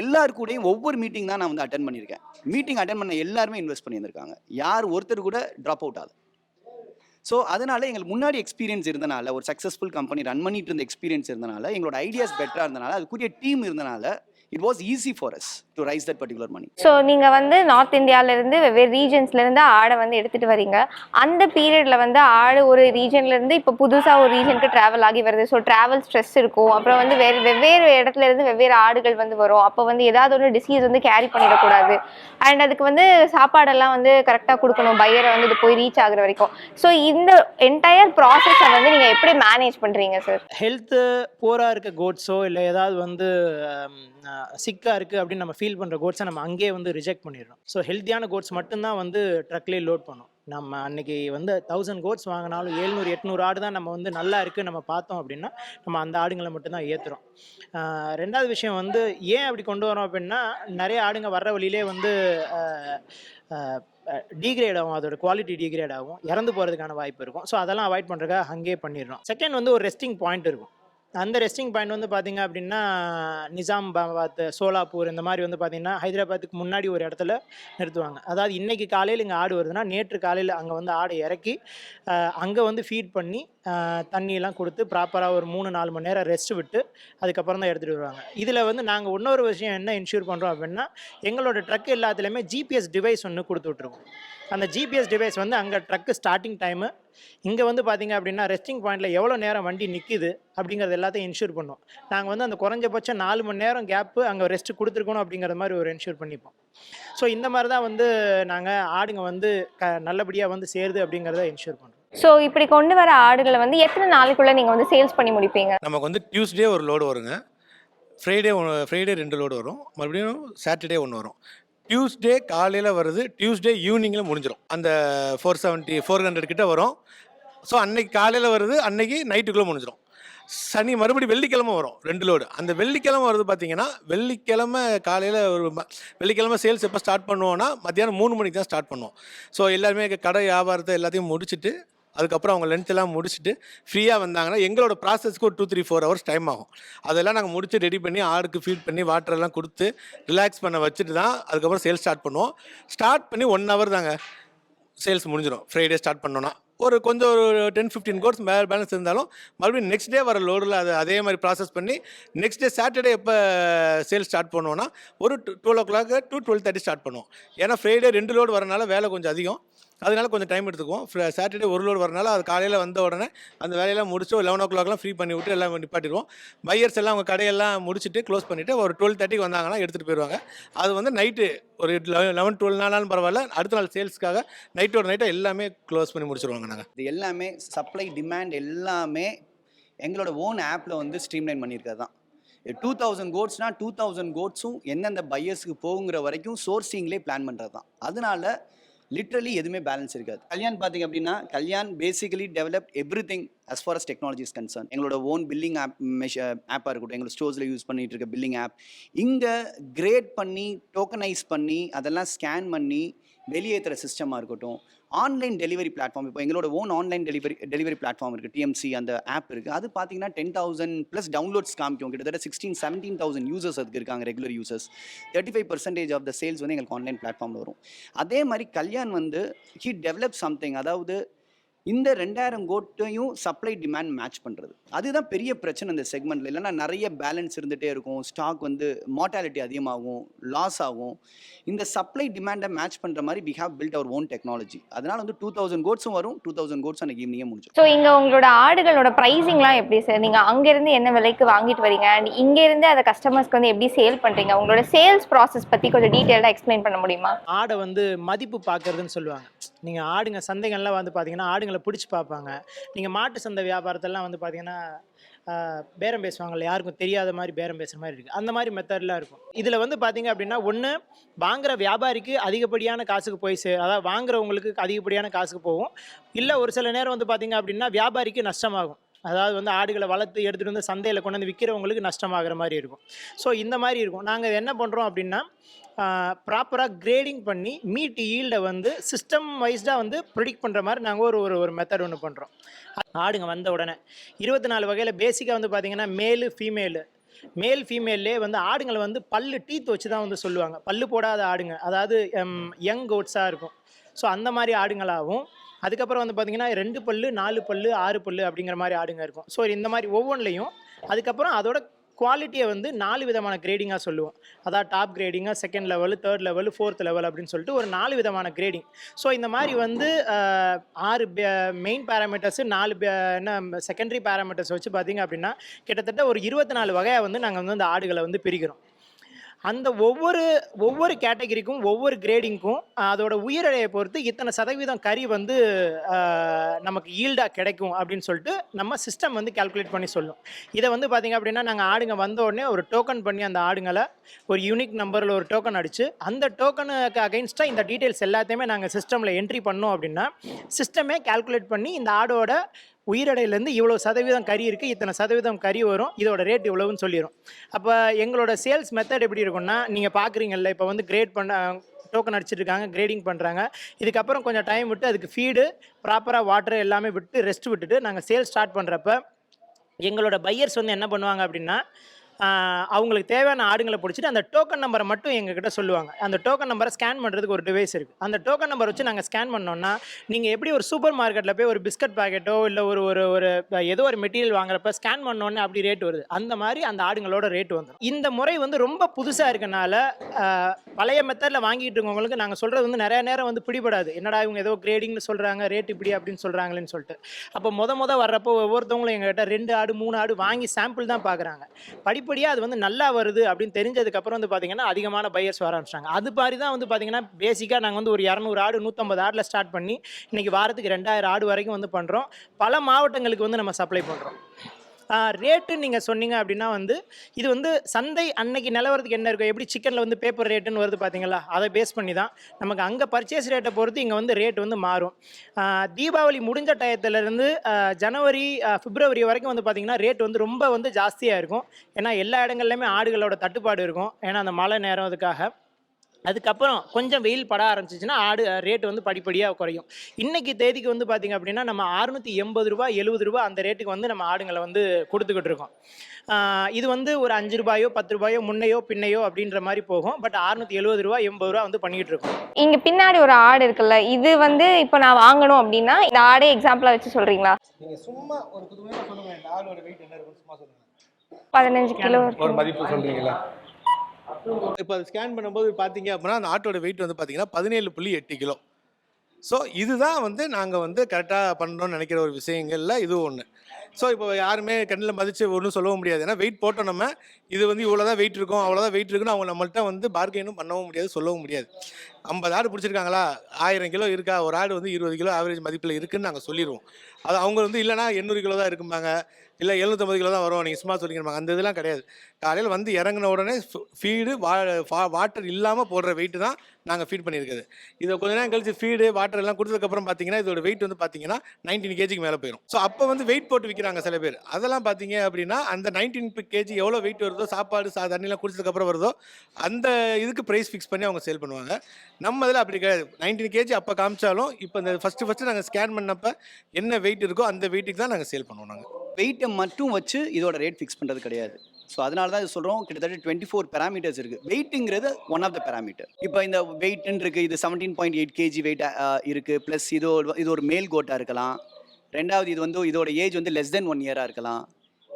Speaker 2: எல்லாரு கூடயும் ஒவ்வொரு மீட்டிங் தான் நான் வந்து அட்டன் பண்ணியிருக்கேன். மீட்டிங் அட்டன் பண்ண எல்லாருமே இன்வெஸ்ட் பண்ணியிருந்திருக்காங்க. யார் ஒருத்தர் கூட ட்ராப் அவுட் ஆகுது ஸோ அதனால எங்களுக்கு முன்னாடி எக்ஸ்பீரியன்ஸ் இருந்தனால ஒரு சக்ஸஸ்ஃபுல் கம்பெனி ரன் பண்ணிட்டு இருந்த எக்ஸ்பீரியன்ஸ் இருந்தனால எங்களோட ஐடியாஸ் பெட்டராக இருந்தனால அதுக்குரிய டீம் இருந்தனால it was easy for us to raise that particular money
Speaker 1: so நீங்கள் வந்து நார்த் இந்தியாவிலேருந்து வெவ்வேறு ரீஜன்ஸ்லேருந்து ஆடை வந்து எடுத்துகிட்டு வரீங்க. அந்த பீரியடில் வந்து ஆடு ஒரு ரீஜன்லேருந்து இப்போ புதுசாக ஒரு ரீஜனுக்கு ட்ராவல் ஆகி வருது. ஸோ ட்ராவல் ஸ்ட்ரெஸ் இருக்கும். அப்புறம் வந்து வேறு வெவ்வேறு இடத்துல இருந்து வெவ்வேறு ஆடுகள் வந்து வரும். அப்போ வந்து ஏதாவது ஒரு டிசீஸ் வந்து கேரி பண்ணிடக்கூடாது. அண்ட் அதுக்கு வந்து சாப்பாடெல்லாம் வந்து கரெக்டாக கொடுக்கணும். பையரை வந்து இது போய் ரீச் ஆகுற வரைக்கும். ஸோ இந்த என்டையர் ப்ராசஸை வந்து நீங்கள் எப்படி மேனேஜ் பண்ணுறீங்க சார்
Speaker 4: ஹெல்த்து போராக இருக்க கோட்ஸோ இல்லை ஏதாவது வந்து சிக்காக இருக்குது அப்படின்னு நம்ம ஃபீல் பண்ணுற கோட்ஸை நம்ம அங்கேயே வந்து ரிஜெக்ட் பண்ணிடுறோம். ஸோ ஹெல்த்தியான கோட்ஸ் மட்டும்தான் வந்து ட்ரக்லேயே லோட் பண்ணும். நம்ம அன்னைக்கு வந்து தௌசண்ட் கோட்ஸ் வாங்கினாலும் எழுநூறு எட்நூறு ஆடு தான் நம்ம வந்து நல்லா இருக்குது நம்ம பார்த்தோம் அப்படின்னா நம்ம அந்த ஆடுங்களை மட்டும்தான் ஏற்றுறோம் ரெண்டாவது விஷயம் வந்து ஏன் அப்படி கொண்டு வரோம் அப்படின்னா நிறைய ஆடுங்க வர்ற வழியிலே வந்து டீக்ரேட் ஆகும். அதோட குவாலிட்டி டீக்ரேட் ஆகும். இறந்து போகிறதுக்கான வாய்ப்பு இருக்கும். ஸோ அதெல்லாம் அவாய்ட் பண்ணுறதுக்காக அங்கேயே பண்ணிடுறோம். செகண்ட் வந்து ஒரு ரெஸ்டிங் பாயிண்ட் இருக்கும். அந்த ரெஸ்டிங் பாயிண்ட் வந்து பார்த்திங்க அப்படின்னா நிசாமாபாத் சோலாப்பூர் இந்த மாதிரி வந்து பார்த்திங்கன்னா ஹைதராபாத்துக்கு முன்னாடி ஒரு இடத்துல நிறுத்துவாங்க. அதாவது இன்னைக்கு காலையில் இங்கே ஆடு வருதுன்னா நேற்று காலையில் அங்கே வந்து ஆடை இறக்கி அங்கே வந்து ஃபீட் பண்ணி தண்ணியெல்லாம் கொடுத்து ப்ராப்பராக ஒரு மூணு நாலு மணி நேரம் ரெஸ்ட் விட்டு அதுக்கப்புறம் தான் எடுத்துகிட்டு வருவாங்க. இதில் வந்து நாங்கள் இன்னொரு விஷயம் என்ன இன்ஷூர் பண்ணுறோம் அப்படின்னா எங்களோட ட்ரக் எல்லாத்துலேயுமே ஜிபிஎஸ் டிவைஸ் ஒன்று கொடுத்து விட்ருவோம் அந்த ஜிபிஎஸ் டிவைஸ் வந்து அங்கே ட்ரக்கு ஸ்டார்டிங் டைமு இங்கே வந்து பார்த்தீங்க அப்படின்னா ரெஸ்டிங் பாயிண்டில் எவ்வளோ நேரம் வண்டி நிற்கிது அப்படிங்கிறது எல்லாத்தையும் இன்ஷூர் பண்ணுவோம் நாங்கள் வந்து அந்த குறைஞ்சபட்சம் நாலு மணி நேரம் கேப்பு அங்கே ரெஸ்ட் கொடுத்துருக்கணும் அப்படிங்கிற மாதிரி ஒரு இன்ஷூர் பண்ணிப்போம். ஸோ இந்த மாதிரி தான் வந்து நாங்கள் ஆடுங்க வந்து க நல்லபடியாக வந்து சேருது அப்படிங்கிறத இன்ஷூர் பண்ணுறோம்
Speaker 1: ஸோ இப்படி கொண்டு வர ஆடுகளை வந்து எத்தனை நாளுக்குள்ளே நீங்கள் வந்து சேல்ஸ் பண்ணி முடிப்பீங்க?
Speaker 3: நமக்கு வந்து டியூஸ்டே ஒரு லோடு வருங்க. ஃப்ரைடே ஒன்று ஃப்ரைடே ரெண்டு லோடு வரும். மறுபடியும் சாட்டர்டே ஒன்று வரும். டியூஸ்டே காலையில் வருது. டியூஸ்டே ஈவினிங்கில் முடிஞ்சிடும் அந்த ஃபோர் செவன்ட்டி ஃபோர் ஹண்ட்ரட் கிட்ட வரும். ஸோ அன்னைக்கு காலையில் வருது. அன்னைக்கு நைட்டுக்குள்ளே முடிஞ்சிடும் சனி மறுபடியும் வெள்ளிக்கிழமை வரும். ரெண்டு லோடு அந்த வெள்ளிக்கிழமை வருது பார்த்தீங்கன்னா வெள்ளிக்கிழமை காலையில் ஒரு வெள்ளிக்கிழமை சேல்ஸ் எப்போ ஸ்டார்ட் பண்ணுவோன்னா மத்தியானம் மூணு மணிக்கு தான் ஸ்டார்ட் பண்ணுவோம். ஸோ எல்லாருமே கடை வியாபாரத்தை எல்லாத்தையும் முடிச்சுட்டு அதுக்கப்புறம் அவங்க லென்த்தெல்லாம் முடிச்சுட்டு ஃப்ரீயாக வந்தாங்கன்னா எங்களோட ப்ராசஸ்க்கு ஒரு two three four hours time ஆகும். அதெல்லாம் நாங்கள் முடிச்சு ரெடி பண்ணி ஆடுக்கு ஃபீட் பண்ணி வாட்டர் எல்லாம் கொடுத்து ரிலாக்ஸ் பண்ண வச்சுட்டு தான் அதுக்கப்புறம் சேல்ஸ் ஸ்டார்ட் பண்ணுவோம். ஸ்டார்ட் பண்ணி ஒன் ஹவர் தாங்க. சேல்ஸ் முடிஞ்சிடும் ஃப்ரைடே ஸ்டார்ட் பண்ணோன்னா ஒரு கொஞ்சம் ஒரு ten fifteen goats may balance இருந்தாலும் மறுபடியும் நெக்ஸ்ட் டே வர லோடில் அது அதே மாதிரி ப்ராசஸ் பண்ணி நெக்ஸ்ட் டே சாட்டர்டே எப்போ சேல் ஸ்டார்ட் பண்ணுவோன்னா ஒரு twelve o'clock to twelve thirty start பண்ணுவோம். ஏன்னா ஃப்ரைடே ரெண்டு லோடு வரனால வேலை கொஞ்சம் அதிகம். அதனால கொஞ்சம் டைம் எடுத்துக்குவோம். சாட்டர்டே ஒரு லோடு வரனால அது காலையில் வந்த உடனே அந்த வேலையெல்லாம் முடிச்சு ஒரு லெவன் ஓ கிளாக்லாம் ஃப்ரீ பண்ணி விட்டு எல்லாம் நிப்பாட்டிடுவோம். பையர்ஸ் எல்லாம் அவங்க கடையெல்லாம் முடிச்சுட்டு க்ளோஸ் பண்ணிவிட்டு ஒரு டுவெல் தேர்ட்டிக்கு வந்தாங்கன்னா எடுத்துகிட்டு போயிடுவாங்க அது வந்து நைட்டு ஒரு லெவன் டுவெல் நாளாலும் பரவாயில்ல. அடுத்த நாள் சேல்ஸ்க்காக நைட்டோட நைட்டாக எல்லாமே க்ளோஸ் பண்ணி முடிச்சிருவாங்க நாங்கள்
Speaker 2: இது எல்லாமே சப்ளை டிமாண்ட் எல்லாமே எங்களோட ஓன் ஆப்பில் வந்து ஸ்ட்ரீம்லைன் பண்ணியிருக்கிறது தான். டூ தௌசண்ட் கோட்ஸ்னால் டூ தௌசண்ட் கோட்ஸும் எந்தெந்த பையர்ஸுக்கு போகுங்கிற வரைக்கும் சோர்சிங்லேயே பிளான் பண்ணுறது தான். அதனால லிட்ரலி எதுவுமே பேலன்ஸ் இருக்காது. கல்யாண் பார்த்தீங்க அப்படின்னா Kalyan basically develop everything as far as technologies concern எங்களோட ஓன் பில்லிங் ஆப் மெஷ ஆப்பாக இருக்கட்டும் எங்களோட ஸ்டோர்ஸில் யூஸ் பண்ணிட்டு இருக்க பில்லிங் ஆப் இங்கே கிரேட் பண்ணி டோக்கனைஸ் பண்ணி அதெல்லாம் ஸ்கேன் பண்ணி வெளியேற்றுற சிஸ்டமாக இருக்கட்டும் ஆன்லைன் டெலிவரி பிளாட்ஃபார்ம் இப்போ எங்களோட own online delivery delivery platform இருக்குது டிஎம்சி அந்த ஆப் இருக்குது அது பார்த்தீங்கன்னா டென் தௌசண்ட் ப்ளஸ் டவுன்லோட்ஸ் காமிக்கும். கிட்டத்தட்ட சிக்ஸ்டீன் செவன்டீன் தௌசண்ட் யூசர்ஸ் அதுக்கு இருக்காங்க regular users thirty five percentage of the sales வந்து எங்களுக்கு ஆன்லைன் பிளாட்ஃபார்மில் வரும். அதே மாதிரி கல்யாண் வந்து ஹி டெவலப் சம்திங் அதாவது இந்த ரெண்டாயிரம் கோட்டையும் சப்ளை டிமாண்ட் மேட்ச் பண்ணுறது அதுதான் பெரிய பிரச்சனை இந்த செக்மெண்ட்டில் இல்லைன்னா நிறைய பேலன்ஸ் இருந்துகிட்டே இருக்கும். ஸ்டாக் வந்து மார்ட்டாலிட்டி அதிகமாகும் லாஸ் ஆகும். இந்த சப்ளை டிமாண்டை மேட்ச் பண்ணுற மாதிரி we have built our own technology அதனால வந்து டூ தௌசண்ட் கோட்ஸும் வரும். டூ தௌசண்ட் கோட்ஸ் அன்னைக்கு ஈவினிங்கே முடிஞ்சு
Speaker 1: ஸோ இங்க உங்களோட ஆடுகளோட ப்ரைஸிங்லாம் எப்படி சார் நீங்க அங்க இருந்து என்ன விலைக்கு வாங்கிட்டு வரீங்க? அண்ட் இங்க இருந்து அதை கஸ்டமர்ஸ்க்கு வந்து எப்படி சேல் பண்றீங்க? உங்களோட சேல்ஸ் ப்ராசஸ் பத்தி கொஞ்சம் டீட்டெயிலாக எக்ஸ்பிளைன் பண்ண முடியுமா?
Speaker 4: ஆடை வந்து மதிப்பு பார்க்கறதுன்னு சொல்லுவாங்க. நீங்கள் ஆடுங்க சந்தைகள்லாம் வந்து பார்த்தீங்கன்னா ஆடுங்களை பிடிச்சி பார்ப்பாங்க. நீங்கள் மாட்டு சந்தை வியாபாரத்தெல்லாம் வந்து பார்த்தீங்கன்னா பேரம் பேசுவாங்கல்ல யாருக்கும் தெரியாத மாதிரி பேரம் பேசுகிற மாதிரி இருக்குது அந்த மாதிரி மெத்தட்லாம் இருக்கும். இதில் வந்து பார்த்தீங்க அப்படின்னா ஒன்று வாங்குகிற வியாபாரிக்கு அதிகப்படியான காசுக்கு போய் சே அதாவது வாங்குறவங்களுக்கு அதிகப்படியான காசுக்கு போகும். இல்லை ஒரு சில நேரம் வந்து பார்த்தீங்க அப்படின்னா வியாபாரிக்கு நஷ்டமாகும். அதாவது வந்து ஆடுகளை வளர்த்து எடுத்துகிட்டு வந்து சந்தையில் கொண்டு வந்து விற்கிறவங்களுக்கு நஷ்டமாகிற மாதிரி இருக்கும். ஸோ இந்த மாதிரி இருக்கும். நாங்கள் என்ன பண்ணுறோம் அப்படின்னா ப்ராப்பராக கிரேடிங் பண்ணி மீட் ஈல்டை வந்து சிஸ்டம் வைஸ்டாக வந்து ப்ரிடிக்ட் பண்ணுற மாதிரி நாங்கள் ஒரு ஒரு ஒரு மெத்தட் ஒன்று பண்ணுறோம் ஆடுங்க வந்த உடனே. இருபத்தி நாலு வகையில் பேசிக்காக வந்து பார்த்தீங்கன்னா மேலு ஃபீமேலு மேல் ஃபீமேல்லே வந்து ஆடுங்களை வந்து பல்லு டீத் வச்சு தான் வந்து சொல்லுவாங்க. பல்லு போடாத ஆடுங்க. அதாவது யங் கோட்ஸாக இருக்கும். ஸோ அந்த மாதிரி ஆடுங்களாகவும் அதுக்கப்புறம் வந்து பார்த்தீங்கன்னா ரெண்டு பல்லு நாலு பல்லு ஆறு பல்லு அப்படிங்கிற மாதிரி ஆடுங்க இருக்கும். ஸோ இந்த மாதிரி ஒவ்வொன்றிலையும் அதுக்கப்புறம் அதோட குவாலிட்டியை வந்து நாலு விதமான கிரேடிங்காக சொல்லுவோம். அதாவது top கிரேடிங்காக second level third level fourth level அப்படின்னு சொல்லிட்டு ஒரு நாலு விதமான கிரேடிங் ஸோ இந்த மாதிரி வந்து ஆறு மெயின் பேராமீட்டர்ஸு நாலு பே- என்ன செகண்டரி பேராமீட்டர்ஸ் வச்சு பார்த்தீங்க அப்படின்னா கிட்டத்தட்ட ஒரு இருபத்தி நாலு வகையாக வந்து நாங்கள் வந்து அந்த ஆடுகளை வந்து பிரிக்கிறோம். அந்த ஒவ்வொரு ஒவ்வொரு கேட்டகரிக்கும் ஒவ்வொரு கிரேடிங்க்கும் அதோட உயிரிழையை பொறுத்து இத்தனை சதவீதம் கறி வந்து நமக்கு ஈல்டாக கிடைக்கும் அப்படின்னு சொல்லிட்டு நம்ம சிஸ்டம் வந்து கேல்குலேட் பண்ணி சொல்லும். இதை வந்து பார்த்திங்க அப்படின்னா நாங்கள் ஆடுங்க வந்த உடனே ஒரு டோக்கன் பண்ணி அந்த ஆடுங்களை ஒரு யூனிக் நம்பரில் ஒரு டோக்கன் அடித்து அந்த டோக்கனுக்கு அகைன்ஸ்டாக இந்த டீட்டெயில்ஸ் எல்லாத்தையுமே நாங்கள் சிஸ்டமில் என்ட்ரி பண்ணோம் அப்படின்னா சிஸ்டமே கால்குலேட் பண்ணி இந்த ஆடோட உயிரடையிலேருந்து இவ்வளோ சதவீதம் கறி இருக்குது இத்தனை சதவீதம் கறி வரும் இதோட ரேட் இவ்வளோன்னு சொல்லிடும் அப்போ எங்களோட சேல்ஸ் மெத்தட் எப்படி இருக்கும்னா நீங்கள் பார்க்குறீங்கல்ல இப்போ வந்து கிரேட் பண்ண டோக்கன் அடிச்சிட்டு இருக்காங்க கிரேடிங் பண்ணுறாங்க இதுக்கப்புறம் கொஞ்சம் டைம் விட்டு அதுக்கு ஃபீடு ப்ராப்பராக வாட்டர் எல்லாமே விட்டு ரெஸ்ட் விட்டுட்டு நாங்கள் சேல் ஸ்டார்ட் பண்ணுறப்ப எங்களோட பையர்ஸ் வந்து என்ன பண்ணுவாங்க அப்படின்னா அவங்களுக்கு தேவையான ஆடுங்களை பிடிச்சிட்டு அந்த டோக்கன் நம்பரை மட்டும் எங்ககிட்ட சொல்லுவாங்க. அந்த டோக்கன் நம்பரை ஸ்கேன் பண்ணுறதுக்கு ஒரு டிவைஸ் இருக்குது அந்த டோக்கன் நம்பர் வச்சு நாங்கள் ஸ்கேன் பண்ணோம்னா நீங்கள் எப்படி ஒரு சூப்பர் மார்க்கெட்டில் போய் ஒரு பிஸ்கட் பாக்கெட்டோ இல்லை ஒரு ஒரு ஒரு ஏதோ ஒரு மெட்டீரியல் வாங்குறப்ப ஸ்கேன் பண்ணோன்னே அப்படி ரேட் வருது? அந்த மாதிரி அந்த ஆடுங்களோட ரேட் வந்துடும் இந்த முறை வந்து ரொம்ப புதுசாக இருக்கனால பழைய மெத்தடில் வாங்கிட்டு இருக்கவங்களுக்கு நாங்கள் சொல்கிறது வந்து நிறைய நேரம் வந்து பிடிபடாது. என்னடா இவங்க ஏதோ கிரேடிங்னு சொல்கிறாங்க ரேட் இப்படி அப்படின்னு சொல்கிறாங்களேன்னு சொல்லிட்டு. அப்போ மொத மொதல் வர்றப்போ ஒவ்வொருத்தவங்களும் எங்ககிட்ட ரெண்டு ஆடு மூணு ஆடு வாங்கி சாம்பிள் தான் பார்க்குறாங்க படிப்பு படிப்படியாக அது வந்து நல்லா வருது அப்படின்னு தெரிஞ்சதுக்கப்புறம் வந்து பார்த்தீங்கன்னா அதிகமான பையர்ஸ் வர ஆரம்பிச்சிட்டாங்க. அது மாதிரி தான் வந்து பார்த்தீங்கன்னா பேசிக்காக நாங்கள் வந்து ஒரு இரநூறு ஆடு நூற்றம்பது ஆடில் ஸ்டார்ட் பண்ணி இன்றைக்கி வாரத்துக்கு ரெண்டாயிரம் ஆடு வரைக்கும் வந்து பண்ணுறோம் பல மாவட்டங்களுக்கு வந்து நம்ம சப்ளை பண்ணுறோம் ரேட்டு நீங்கள் சொன்னீங்க அப்படின்னா வந்து இது வந்து சந்தை அன்னைக்கு நிலவரத்துக்கு என்ன இருக்கும் எப்படி சிக்கனில் வந்து பேப்பர் ரேட்டுன்னு வருது பார்த்தீங்களா அதை பேஸ் பண்ணி தான் நமக்கு அங்கே பர்ச்சேஸ் ரேட்டை பொறுத்து இங்கே வந்து ரேட் வந்து மாறும். தீபாவளி முடிஞ்ச டயத்துலேருந்து ஜனவரி பிப்ரவரி வரைக்கும் வந்து பார்த்திங்கன்னா ரேட் வந்து ரொம்ப வந்து ஜாஸ்தியாக இருக்கும். ஏன்னா எல்லா இடங்கள்லையுமே ஆடுகளோட தட்டுப்பாடு இருக்கும். ஏன்னா அந்த மழை நேரம் அதுக்காக. அதுக்கப்புறம் கொஞ்சம் வெயில் பட ஆரம்பிச்சிச்சுன்னா ஆடு ரேட் வந்து படிப்படியாக குறையும். இன்னைக்கு தேதிக்கு வந்து பார்த்திங்க அப்படின்னா நம்ம அறுநூற்றி எண்பது ரூபா எழுபது ரூபா அந்த ரேட்டுக்கு வந்து நம்ம ஆடுங்களை வந்து கொடுத்துக்கிட்டு இருக்கோம். இது வந்து ஒரு அஞ்சு ரூபாயோ பத்து ரூபாயோ முன்னையோ பின்னையோ அப்படின்ற மாதிரி போகும். பட் அறுநூற்றி எழுபது ரூபா எண்பது ரூபா வந்து பண்ணிக்கிட்டு இருக்கோம்.
Speaker 1: இங்க பின்னாடி ஒரு ஆடு இருக்குல்ல இது வந்து இப்போ நான் வாங்கணும் அப்படின்னா இந்த ஆடே எக்ஸாம்பிளா வச்சு சொல்றீங்களா?
Speaker 3: நீங்க சும்மா ஒரு புதுமையாக சொல்லுங்க இந்த ஆளோட வெயிட் என்ன இருக்குன்னு சும்மா சொல்லுங்க.
Speaker 1: பதினஞ்சு கிலோ
Speaker 3: ஒரு மதிப்பு சொல்றீங்களா? இப்போ அது ஸ்கேன் பண்ணும்போது பார்த்தீங்க அப்படின்னா அந்த ஆட்டோட வெயிட் வந்து பார்த்தீங்கன்னா பதினேழு புள்ளி எட்டு கிலோ. ஸோ இதுதான் வந்து நாங்கள் வந்து கரெக்டாக பண்ணணும்னு நினைக்கிற ஒரு விஷயங்கள்ல இது ஒன்று ஸோ இப்போ யாருமே கண்ணில் மதித்து ஒன்றும் சொல்லவும் முடியாது. ஏன்னா வெயிட் போட்டோம் நம்ம இது வந்து இவ்வளோ தான் வெயிட் இருக்கும் அவ்வளோதான் வெயிட் இருக்குன்னு அவங்க நம்மள்ட்ட வந்து பார்கெயினும் பண்ணவும் முடியாது சொல்லவும் முடியாது. ஐம்பது ஆடு பிடிச்சிருக்காங்களா? ஆயிரம் கிலோ இருக்கா? ஒரு ஆடு வந்து இருபது கிலோ ஆவரேஜ் மதிப்பில் இருக்குன்னு நாங்கள் சொல்லிடுவோம் அது அவங்க வந்து இல்லைனா எண்ணூறு கிலோ தான் இருக்கும்பாங்க. இல்லை எழுநூற்றம்பது கிலோ தான் வரும். நீங்கள் சும்மா சொல்லிக்கிறப்பாங்க அந்த இதெல்லாம் கிடையாது. காலையில் வந்து இறங்கின உடனே ஃபீடு வா வாட்டர் இல்லாமல் போடுற வெயிட்டு தான் நாங்கள் ஃபீட் பண்ணியிருக்கிறது. இதை கொஞ்ச நேரம் கழிச்சு ஃபீடு வாட்டர் எல்லாம் கொடுத்ததுக்கப்புறம் பார்த்தீங்கன்னா இதோட வெயிட் வந்து பார்த்தீங்கன்னா நைன்டீன் கேஜிக்கு மேலே போயிடும் ஸோ அப்போ வந்து வெயிட் போட்டு விற்கிறாங்க சில பேர். அதெல்லாம் பார்த்தீங்க அப்படின்னா அந்த நைன்டீன் கேஜி எவ்வளோ வெயிட் வருதோ சாப்பாடு சா தண்ணிலாம் குடிச்சதுக்கப்புறம் வருதோ அந்த இதுக்கு ப்ரைஸ் ஃபிக்ஸ் பண்ணி அவங்க சேல் பண்ணுவாங்க. நம்ம இதில் அப்படி கிடையாது. நைன்டீன் கேஜி அப்போ காமிச்சாலும் இப்போ இந்த ஃபஸ்ட்டு ஃபஸ்ட்டு நாங்கள் ஸ்கேன் பண்ணப்போ என்ன வெயிட் இருக்கோ அந்த வெயிட்டுக்கு தான் நாங்கள் சேல் பண்ணுவோம் நாங்கள்
Speaker 2: வெயிட்டை மட்டும் வச்சு இதோட ரேட் ஃபிக்ஸ் பண்ணுறது கிடையாது. ஸோ அதனால தான் இது சொல்கிறோம் கிட்டத்தட்ட டுவெண்ட்டி ஃபோர் பேராமீட்டர்ஸ் இருக்குது வெயிட்டுங்கிறது ஒன் ஆஃப் த பேராமீட்டர் இப்போ இந்த வெயிட்னு இருக்குது இது seventeen point eight KG weight இருக்குது ப்ளஸ் இது இது ஒரு மேல் கோட்டாக இருக்கலாம். ரெண்டாவது இது வந்து இதோட ஏஜ் வந்து லெஸ் தென் ஒன் இயராக இருக்கலாம்.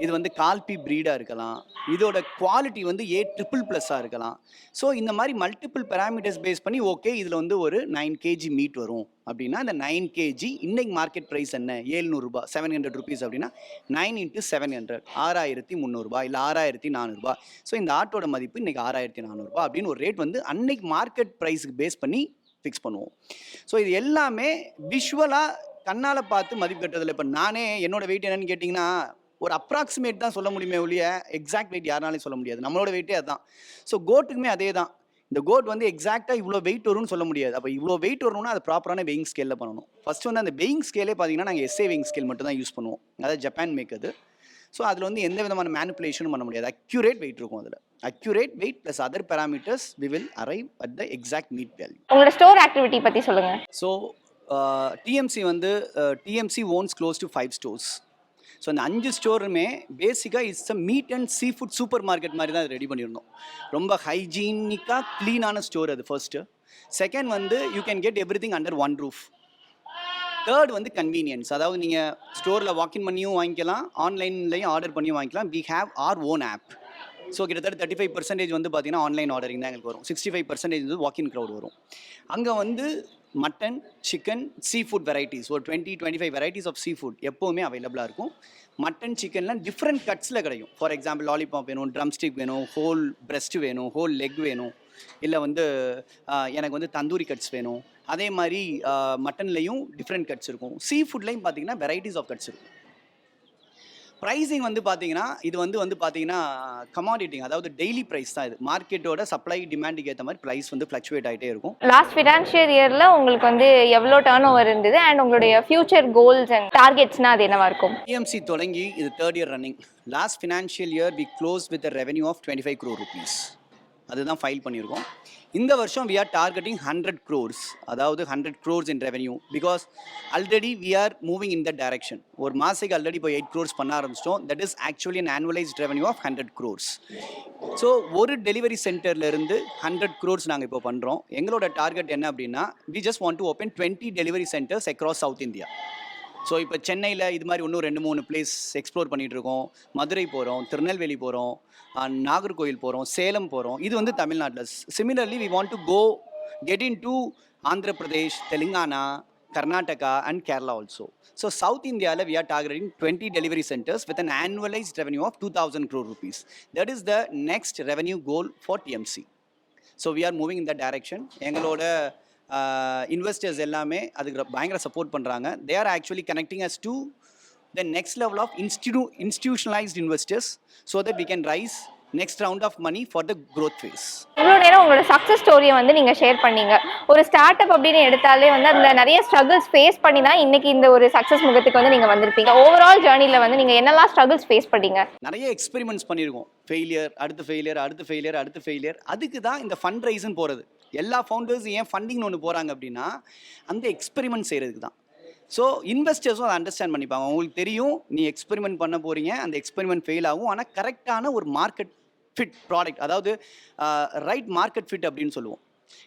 Speaker 2: இது வந்து கால்பி ப்ரீடாக இருக்கலாம். இதோட குவாலிட்டி வந்து ஏ ட்ரிபிள் ப்ளஸ்ஸாக இருக்கலாம். ஸோ இந்த மாதிரி மல்டிபிள் பேராமீட்டர்ஸ் பேஸ் பண்ணி ஓகே இதில் வந்து ஒரு நைன் கேஜி மீட் வரும். அப்படின்னா இந்த நைன் கேஜி இன்னைக்கு மார்க்கெட் ப்ரைஸ் என்ன? ஏழ்நூறுபா செவன் ஹண்ட்ரட் ருபீஸ் அப்படின்னா நைன் இன்ட்டு செவன் ஹண்ட்ரட் ஆறாயிரத்தி முந்நூறுபா இல்லை ஆறாயிரத்தி நானூறுபா ஸோ இந்த ஆட்டோட மதிப்பு இன்னைக்கு ஆறாயிரத்தி நானூறுபா அப்படின்னு ஒரு ரேட் வந்து அன்னைக்கு மார்க்கெட் ப்ரைஸுக்கு பேஸ் பண்ணி ஃபிக்ஸ் பண்ணுவோம். ஸோ இது எல்லாமே விஷுவலாக கண்ணால் பார்த்து மதிப்பு கட்டுறதில்ல இப்போ நானே என்னோட வெயிட் என்னன்னு கேட்டிங்கன்னா ஒரு அப்ராக்சிமேட் தான் சொல்ல முடியுமே ஒழிய எக்ஸாக்ட் வெயிட் யாருனாலையும் சொல்ல முடியாது. நம்மளோட வெயிட்டே அதுதான் ஸோ கோட்டுக்குமே அதே தான். இந்த கோட் வந்து எக்ஸாக்டாக இவ்வளோ வெயிட் வரும்னு சொல்ல முடியாது. அப்போ இவ்வளோ வெயிட் வரணும்னா அது ப்ராப்பரான வெயிங் ஸ்கேலில் பண்ணணும். ஃபர்ஸ்ட் வந்து அந்த வெயிங் ஸ்கேலே பார்த்தீங்கன்னா நாங்கள் எஸ்ஏ வெயிங் ஸ்கேல் மட்டும் தான் யூஸ் பண்ணுவோம். அதாவது ஜப்பான் மேக் அது. ஸோ அதில் வந்து எந்த விதமான மேனிப்புலேஷனும் பண்ண முடியாது. அக்யூரேட் வெயிட் இருக்கும் அதில். Accurate weight plus other parameters we will arrive at the exact meat value
Speaker 1: உங்களோட ஸ்டோர் ஆக்டிவிட்டி பற்றி சொல்லுங்கள்
Speaker 2: ஸோ டிஎம்சி வந்து TMC owns close to five stores so அந்த அஞ்சு ஸ்டோருமே பேசிக்காக it's a meat and seafood supermarket மாதிரி தான் ரெடி பண்ணியிருந்தோம். ரொம்ப ஹைஜீனிக்காக க்ளீனான ஸ்டோர் அது ஃபர்ஸ்ட்டு செகண்ட் வந்து you can get everything under one roof third வந்து கன்வீனியன்ஸ் அதாவது நீங்கள் ஸ்டோரில் வாக்கின் பண்ணியும் வாங்கிக்கலாம் ஆன்லைன்லையும் ஆர்டர் பண்ணியும் வாங்கிக்கலாம். We have our own app so கிட்டத்தட்ட தேர்ட்டி ஃபைவ் பர்சன்டேஜ் வந்து பார்த்தீங்கன்னா ஆன்லைன் ஆர்டரிங் தான் எங்களுக்கு வரும். சிக்ஸ்டி ஃபைவ் பர்சன்டேஜ் வந்து வாக்கின் க்ரௌட் வரும். அங்கே வந்து mutton chicken seafood varieties ஒரு twenty twenty five varieties of seafood எப்போவுமே அவைலபிளாக இருக்கும். மட்டன் சிக்கன்லாம் டிஃப்ரெண்ட் கட்ஸில் கிடைக்கும். ஃபார் எக்ஸாம்பிள் லாலிபாப் வேணும் ட்ரம் ஸ்டிக் வேணும் ஹோல் breast வேணும் ஹோல் லெக் வேணும். இல்லை வந்து எனக்கு வந்து தந்தூரி கட்ஸ் வேணும். அதே மாதிரி மட்டன்லேயும் டிஃப்ரெண்ட் கட்ஸ் இருக்கும். சீ ஃபுட்லேயும் பார்த்தீங்கன்னா வெரைட்டிஸ் ஆஃப் கட்ஸ் இருக்கும். ப்ரைஸிங் வந்து பார்த்தீங்கன்னா இது வந்து வந்து பார்த்தீங்கன்னா கமாடிட்டிங் அதாவது டெய்லி ப்ரைஸ் தான் இது. மார்க்கெட்டோட சப்ளை டிமாண்டுக்கு ஏற்ற மாதிரி ப்ரைஸ் வந்து ஃப்ளக்சுவேட் ஆகிட்டே இருக்கும்.
Speaker 1: லாஸ்ட் ஃபினான்ஷியல் இயரில் உங்களுக்கு வந்து எவ்வளோ டேர்ன் ஓவர் இருந்தது? அண்ட் உங்களுடைய ஃபியூச்சர் கோல்ஸ் அண்ட் டார்கெட்ஸ்னால் அது என்னவா இருக்கும்?
Speaker 2: டிஎம்சி தொடங்கி இது third year running last financial year we close with revenue of twenty five crore rupees அதுதான் ஃபைல் பண்ணியிருக்கோம். இந்த வருஷம் we are targeting hundred crores அதாவது hundred crores in revenue because already we are moving in the direction ஒரு மாதத்துக்கு already இப்போ eight crores பண்ண ஆரம்பிச்சிட்டோம். That is actually an annualised revenue of hundred crores so ஒரு டெலிவரி சென்டர்லேருந்து hundred crores நாங்கள் இப்போ பண்ணுறோம் எங்களோட டார்கெட் என்ன அப்படின்னா we just want to open twenty delivery centres across south India so இப்போ சென்னையில் இது மாதிரி இன்னும் ரெண்டு மூணு பிளேஸ் எக்ஸ்ப்ளோர் பண்ணிகிட்ருக்கோம் மதுரை போகிறோம் திருநெல்வேலி போகிறோம் நாகர்கோயில் போகிறோம் சேலம் போகிறோம் இது வந்து தமிழ்நாட்டில். Similarly we want to go get in to Andhra Pradesh Telangana Karnataka and Kerala also so south இந்தியாவில் we are targeting twenty delivery centres with an annualised revenue of two thousand crore rupees that is the next revenue goal for TMC so we are moving in the direction எங்களோட investors எல்லாமே அதுக்கு பயங்கர support பண்ணுறாங்க they are actually connecting us to the next level of இன்ஸ்டியூ institutionalised investors so that we can raise next round of money for the growth phase.
Speaker 1: இவ்வளோ நேரம் உங்களோட success ஸ்டோரியை வந்து நீங்கள் ஷேர் பண்ணீங்க. ஒரு ஸ்டார்ட் அப் அப்படின்னு எடுத்தாலே வந்து அதில் நிறைய ஸ்ட்ரகிள்ஸ் ஃபேஸ் பண்ணி தான் இன்னைக்கு இந்த ஒரு சக்ஸஸ் முகத்துக்கு வந்து நீங்கள் வந்திருப்பீங்க. ஓவரால் ஜேர்னியில் வந்து நீங்கள் என்னெல்லாம் ஸ்ட்ரகிள்ஸ் ஃபேஸ் பண்ணீங்க?
Speaker 2: நிறைய எக்ஸ்பெரிமெண்ட்ஸ் பண்ணியிருக்கோம். ஃபெயிலியர் அடுத்து ஃபெயிலியர் அடுத்து ஃபெயிலியர் அடுத்து ஃபெயிலியர் அதுக்கு தான் இந்த ஃபண்ட் ரைஸ்னு போகிறது எல்லா ஃபவுண்டர்ஸ் ஏன் ஃபண்டிங்னு ஒன்று போகிறாங்க அப்படின்னா அந்த எக்ஸ்பெரிமெண்ட் செய்கிறதுக்கு தான். ஸோ இன்வெஸ்டர்ஸும் அதை அண்டர்ஸ்டாண்ட் பண்ணிப்பாங்க. உங்களுக்கு தெரியும் நீ எக்ஸ்பெரிமெண்ட் பண்ண போகிறீங்க அந்த எக்ஸ்பெரிமெண்ட் ஃபெயில் ஆகும். ஆனால் கரெக்டான ஒரு மார்க்கெட் ஃபிட் ப்ராடக்ட் அதாவது ரைட் மார்க்கெட் ஃபிட் அப்படின்னு சொல்லுவோம்.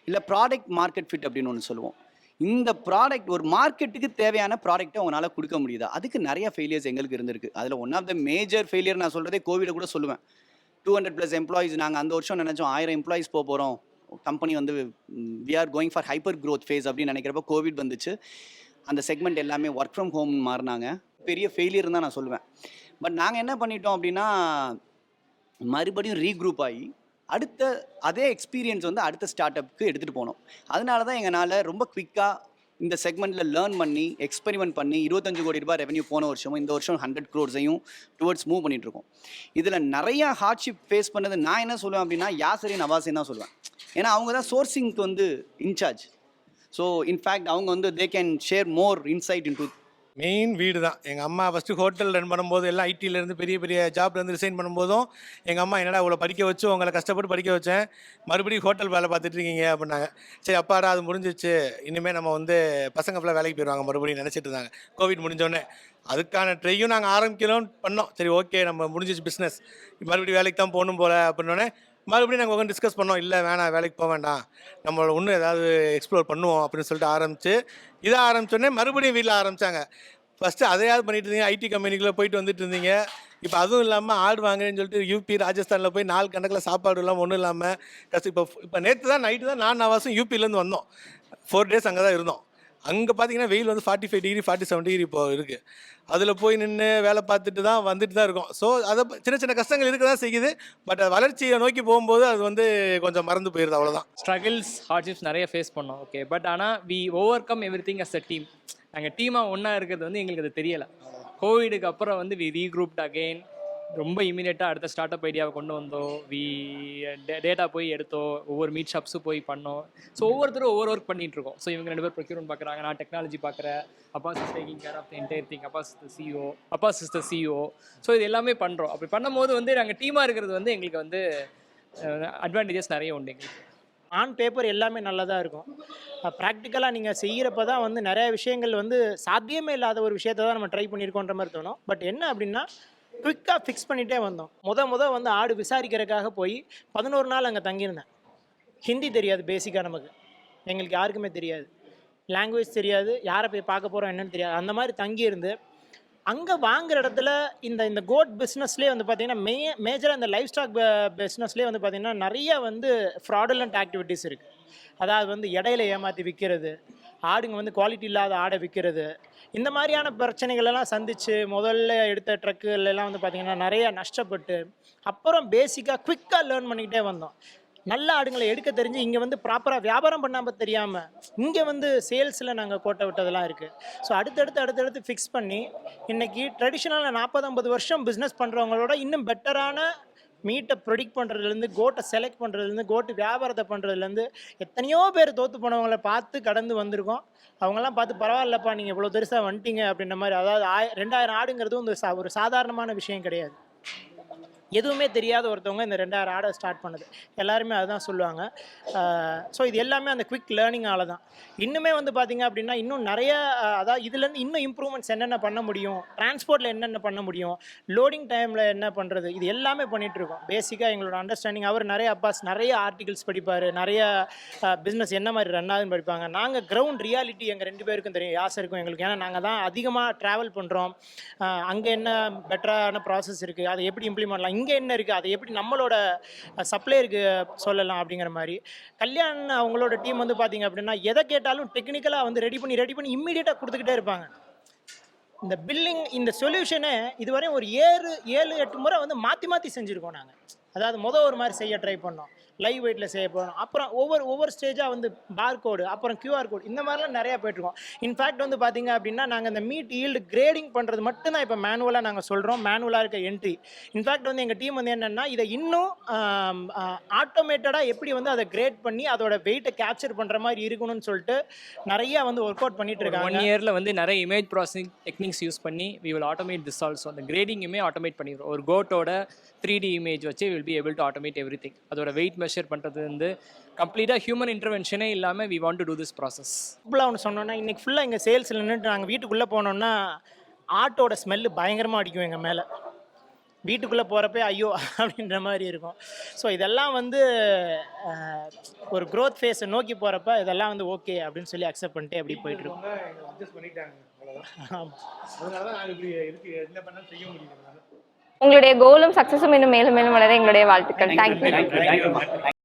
Speaker 2: இல்லை ப்ராடக்ட் மார்க்கெட் ஃபிட் அப்படின்னு ஒன்று சொல்லுவோம். இந்த ப்ராடக்ட் ஒரு மார்க்கெட்டுக்கு தேவையான ப்ராடக்ட்டை உங்களால் கொடுக்க முடியுது? அதுக்கு நிறைய ஃபெயிலியர்ஸ் எங்களுக்கு இருந்திருக்கு. அதில் one of the major failure நான் சொல்கிறதே கோவிட கூட சொல்லுவேன். டூ ஹண்ட்ரட் ப்ளஸ் எம்ப்ளாயிஸ் நாங்கள் அந்த வருஷம் நினச்சோம் ஆயிரம் எம்ப்ளாயிஸ் போக போகிறோம் கம்பெனி வந்து we are going for hyper growth phase அப்படின்னு நினைக்கிறப்ப கோவிட் வந்துச்சு. அந்த செக்மெண்ட் எல்லாமே ஒர்க் ஃப்ரம் ஹோம் மாறினாங்க. பெரிய ஃபெயிலியர் தான் நான் சொல்லுவேன் பட் நாங்கள் என்ன பண்ணிட்டோம் அப்படின்னா மறுபடியும் ரீக்ரூப் ஆகி அடுத்த அதே எக்ஸ்பீரியன்ஸ் வந்து அடுத்த ஸ்டார்ட் அப்புக்கு எடுத்துகிட்டு போனோம். அதனால தான் எங்களால் ரொம்ப குவிக்காக இந்த செக்மெண்ட்டில் லேர்ன் பண்ணி எக்ஸ்பெரிமெண்ட் பண்ணி இருபத்தஞ்சு கோடி ரூபாய் ரெவன்யூ போன வருஷமும் இந்த வருஷம் ஹண்ட்ரட் க்ரோர்ஸையும் டுவர்ட்ஸ் மூவ் பண்ணிகிட்ருக்கோம் இதில் நிறையா ஹார்ட்ஷிப் ஃபேஸ் பண்ணது நான் என்ன சொல்லுவேன் அப்படின்னா யாசரின் நவாசின்னு தான் சொல்லுவேன். ஏன்னா அவங்க தான் சோர்சிங்க்கு வந்து இன்சார்ஜ் ஸோ இன்ஃபேக்ட் அவங்க வந்து they can share more insight into
Speaker 3: main வீடு தான். எங்கள் அம்மா ஃபஸ்ட்டு ஹோட்டல் ரன் பண்ணும்போது எல்லாம் ஐடியிலேருந்து பெரிய பெரிய ஜாப்லேருந்து ரிசைன் பண்ணும்போதும் எங்கள் அம்மா என்னடா இவ்வளோ படிக்க வச்சு உங்களை கஷ்டப்பட்டு படிக்க வச்சேன். மறுபடியும் ஹோட்டல் வேலை பார்த்துட்டு இருக்கீங்க அப்படின்னாங்க. சரி அப்பாடா அது முடிஞ்சிச்சு இனிமேல் நம்ம வந்து பசங்க ஃபுல்லாக வேலைக்கு போயிடுவாங்க மறுபடியும் நினச்சிட்டு இருந்தாங்க. கோவிட் முடிஞ்சோடனே. அதுக்கான ட்ரையும் நாங்கள் ஆரம்பிக்கணும்னு பண்ணோம். சரி ஓகே நம்ம முடிஞ்சிச்சு பிஸ்னஸ் மறுபடியும் வேலைக்கு தான் போகணும் போல அப்படின்னோடனே மறுபடியும் நாங்கள் உட்காந்து டிஸ்கஸ் பண்ணோம் இல்லை வேணாம் வேலைக்கு போக வேண்டாம். நம்மளோட இன்னும் ஏதாவது எக்ஸ்ப்ளோர் பண்ணுவோம் அப்படின்னு சொல்லிட்டு ஆரம்பிச்சு இதை ஆரம்பிச்சோன்னே மறுபடியும் வீட்டில் ஆரம்பித்தாங்க ஃபஸ்ட்டு அதையாவது பண்ணிட்டு இருந்தீங்க ஐடி கம்பெனிக்குள்ளே போயிட்டு வந்துட்டு இருந்தீங்க. இப்போ அதுவும் இல்லாமல் ஆடு வாங்குறேன்னு சொல்லிட்டு யூபி ராஜஸ்தானில் போய் நாலு கணக்கில் சாப்பாடு இல்லாமல் ஒன்றும் இல்லாமல் கஷ்டம் இப்போ இப்போ நேற்று தான் நைட்டு தான் நான் நவாசும் யூபிலேருந்து வந்தோம். ஃபோர் டேஸ் அங்கே தான் இருந்தோம். அங்கே பார்த்தீங்கன்னா வெயில் வந்து forty five degree forty seven degree இப்போ இருக்குது அதில் போய் நின்று வேலை பார்த்துட்டு தான் வந்துட்டு தான் இருக்கோம். ஸோ அதை சின்ன சின்ன கஷ்டங்கள் இருக்க தான் செய்யுது. பட் வளர்ச்சியை நோக்கி போகும்போது அது வந்து கொஞ்சம் மறந்து போயிடுது அவ்வளோதான்
Speaker 5: ஸ்ட்ரகிள்ஸ் ஹார்ட்ஷிப்ஸ் நிறைய ஃபேஸ் பண்ணோம். ஓகே பட் ஆனால் we overcome everything as a team நாங்கள் டீமாக ஒன்றா இருக்கிறது வந்து எங்களுக்கு அது தெரியலை. கோவிடுக்கு அப்புறம் வந்து வி ரீக்ரூப்ட் அகெயின் ரொம்ப இமீடியட்டாக அடுத்த ஸ்டார்ட் அப் ஐடியாவை கொண்டு வந்தோம். வி டேட்டா போய் எடுத்தோம். ஒவ்வொரு மீட் ஷாப்ஸும் போய் பண்ணோம். ஸோ ஒவ்வொருத்தரும் ஒவ்வொரு ஒர்க் பண்ணிட்டு இருக்கோம். ஸோ இவங்க ரெண்டு பேர் ப்ரொக்யூர்மெண்ட் பார்க்குறாங்க நான் டெக்னாலஜி பார்க்குறேன் அப்பா sis taking care of the entire thing அப்பா த சிஓ அப்பா த சிஓ ஸோ இது எல்லாமே பண்ணுறோம் அப்படி பண்ணும்போது வந்து நாங்கள் டீமாக இருக்கிறது வந்து எங்களுக்கு வந்து அட்வான்டேஜஸ் நிறைய உண்டு எங்களுக்கு.
Speaker 4: ஆன் பேப்பர் எல்லாமே நல்லதாக இருக்கும். ப்ராக்டிக்கலாக நீங்கள் செய்கிறப்ப தான் வந்து நிறைய விஷயங்கள் வந்து சாத்தியமே இல்லாத ஒரு விஷயத்தை தான் நம்ம ட்ரை பண்ணியிருக்கோன்ற மாதிரி தோணும். பட் என்ன அப்படின்னா குயிக்காக ஃபிக்ஸ் பண்ணிகிட்டே வந்தோம். முத முத வந்து ஆடு விசாரிக்கிறதுக்காக போய் பதினோரு நாள் அங்கே தங்கியிருந்தேன். ஹிந்தி தெரியாது பேசிக்காக நமக்கு. எங்களுக்கு யாருக்குமே தெரியாது. லாங்குவேஜ் தெரியாது. யாரை போய் பார்க்க போகிறோம் என்னன்னு தெரியாது. அந்த மாதிரி தங்கியிருந்து அங்கே வாங்குற இடத்துல இந்த இந்த கோட் பிஸ்னஸ்லேயே வந்து பார்த்திங்கன்னா மே மேஜராக இந்த லைஃப் ஸ்டாக் பிஸ்னஸ்லேயே வந்து பார்த்திங்கன்னா நிறைய வந்து ஃப்ராடுலண்ட் ஆக்டிவிட்டீஸ் இருக்குது அதாவது வந்து இடையில ஏமாற்றி விற்கிறது ஆடுங்க வந்து குவாலிட்டி இல்லாத ஆடை விற்கிறது இந்த மாதிரியான பிரச்சனைகளெல்லாம் சந்தித்து முதல்ல எடுத்த ட்ரக்குகள்லலாம் வந்து பார்த்திங்கன்னா நிறைய நஷ்டப்பட்டு அப்புறம் பேசிக்காக குவிக்காக லேர்ன் பண்ணிக்கிட்டே வந்தோம். நல்ல ஆடுங்களை எடுக்க தெரிஞ்சு இங்கே வந்து ப்ராப்பராக வியாபாரம் பண்ணாமல் தெரியாமல் இங்கே வந்து சேல்ஸில் நாங்கள் கோட்டை விட்டதெல்லாம் இருக்குது ஸோ அடுத்தடுத்து அடுத்தடுத்து ஃபிக்ஸ் பண்ணி இன்றைக்கி ட்ரெடிஷ்னலாக நாற்பது ஐம்பது வருஷம் பிஸ்னஸ் பண்ணுறவங்களோட இன்னும் பெட்டரான மீட்டை ப்ரொடிக்ட் பண்ணுறதுலேருந்து கோட்டை செலக்ட் பண்ணுறதுலேருந்து கோட்டு வியாபாரத்தை பண்ணுறதுலேருந்து எத்தனையோ பேர் தோற்று போனவங்களை பார்த்து கடந்து வந்திருக்கோம். அவங்கெல்லாம் பார்த்து பரவாயில்லப்பா நீங்கள் இவ்வளோ பெருசாக வந்துட்டீங்க அப்படின்ற மாதிரி. அதாவது ஆய ரெண்டாயிரம் ஆடுங்கிறது வந்து சா- ஒரு சாதாரணமான விஷயம் கிடையாது. எதுவுமே தெரியாத ஒருத்தவங்க இந்த ரெண்டாயிரம் ஆடை ஸ்டார்ட் பண்ணுது. எல்லாருமே அதுதான் சொல்லுவாங்க. ஸோ இது எல்லாமே அந்த குவிக் லேர்னிங்கால தான். இன்னுமே வந்து பார்த்தீங்க அப்படின்னா இன்னும் நிறைய அதாவது இதுலேருந்து இன்னும் இம்ப்ரூவ்மெண்ட்ஸ் என்னென்ன பண்ண முடியும்? டிரான்ஸ்போர்ட்டில் என்னென்ன பண்ண முடியும்? லோடிங் டைமில் என்ன பண்ணுறது இது எல்லாமே பண்ணிகிட்டு இருக்கோம். பேசிக்காக எங்களோட அண்டர்ஸ்டாண்டிங் அவர் நிறைய அப்பாஸ் நிறைய ஆர்டிகல்ஸ் படிப்பார். நிறைய பிஸ்னஸ் என்ன மாதிரி ரன் ஆகுதுன்னு படிப்பாங்க. நாங்கள் கிரவுண்ட் ரியாலிட்டி எங்கள் ரெண்டு பேருக்கும் தெரியும். ஆசை இருக்கும் எங்களுக்கு. ஏன்னா நாங்கள் தான் அதிகமாக ட்ராவல் பண்ணுறோம் அங்கே என்ன பெட்டரான ப்ராசஸ் இருக்குது அதை எப்படி இம்ப்ளிமெண்ட்லாம் இங்கே என்ன இருக்குது அதை எப்படி நம்மளோட சப்ளையருக்கு சொல்லலாம் அப்படிங்கிற மாதிரி. கல்யாண் அவங்களோட டீம் வந்து பார்த்தீங்க அப்படின்னா எதை கேட்டாலும் டெக்னிக்கலாக வந்து ரெடி பண்ணி ரெடி பண்ணி இம்மீடியட்டாக கொடுத்துக்கிட்டே இருப்பாங்க. இந்த பில்லிங் இந்த சொல்யூஷனை இதுவரையும் ஒரு ஏழு ஏழு எட்டு முறை வந்து மாற்றி மாற்றி செஞ்சுருக்கோம் நாங்கள் அதாவது மொதல் ஒரு மாதிரி செய்ய ட்ரை பண்ணோம். லைவ் வெயிட்டில் செய்ய போகிறோம் அப்புறம் ஒவ்வொரு ஒவ்வொரு ஸ்டேஜாக வந்து பார் கோடு அப்புறம் கியூஆர் கோடு இந்த மாதிரிலாம் நிறையா போயிட்டுருக்கோம். இன்ஃபேக்ட் வந்து பார்த்தீங்க அப்படின்னா நாங்கள் இந்த மீட் ஈல்டு கிரேடிங் பண்ணுறது மட்டும்தான் இப்போ மேனுவலாக நாங்கள் சொல்கிறோம் மேனுவலாக இருக்க என்ட்ரி இன்ஃபேக்ட் வந்து எங்கள் டீம் வந்து என்னென்னா இதை இன்னும் ஆட்டோமேட்டடாக எப்படி வந்து அதை கிரேட் பண்ணி அதோட வெயிட்டை கேப்சர் பண்ணுற மாதிரி இருக்கணும்னு சொல்லிட்டு நிறையா வந்து ஒர்க் அவுட் பண்ணிட்டு
Speaker 5: ஒன்
Speaker 4: இருக்காங்க.
Speaker 5: இயரில் வந்து நிறைய இமேஜ் ப்ராசஸிங் டெக்னிக்ஸ் யூஸ் பண்ணி we will automate this also அந்த கிரேடிங்குமே ஆட்டோமேட் பண்ணிடுறோம். ஒரு கோட்டோட த்ரீ டி இமேஜ் வச்சு will be able to automate everything அதோட வெயிட் மெஷர் பண்ணுறது வந்து கம்ப்ளீட்டாக ஹியூமன் இன்டர்வென்ஷனே இல்லாமல் we want to do this process
Speaker 4: சிம்பிளாக ஒன்று சொன்னோன்னா இன்றைக்கி ஃபுல்லாக இங்கே சேல்ஸில் நின்றுட்டு நாங்கள் வீட்டுக்குள்ளே போனோன்னா ஆட்டோட ஸ்மெல்லு பயங்கரமாக அடிக்கும் எங்கள் மேலே. வீட்டுக்குள்ளே போகிறப்ப ஐயோ அப்படின்ற மாதிரி இருக்கும். ஸோ இதெல்லாம் வந்து ஒரு க்ரோத் ஃபேஸை நோக்கி போகிறப்ப இதெல்லாம் வந்து ஓகே அப்படின்னு சொல்லி அக்செப்ட் பண்ணிட்டு அப்படி போயிட்டுருக்கோம்
Speaker 3: அட்ஜஸ்ட் பண்ணிட்டாங்க
Speaker 1: உங்களுடைய கோலும் சக்ஸஸும் இன்னும் மேலும் மேலும் வளர எங்களுடைய வாழ்த்துக்கள்.
Speaker 2: தேங்க்யூ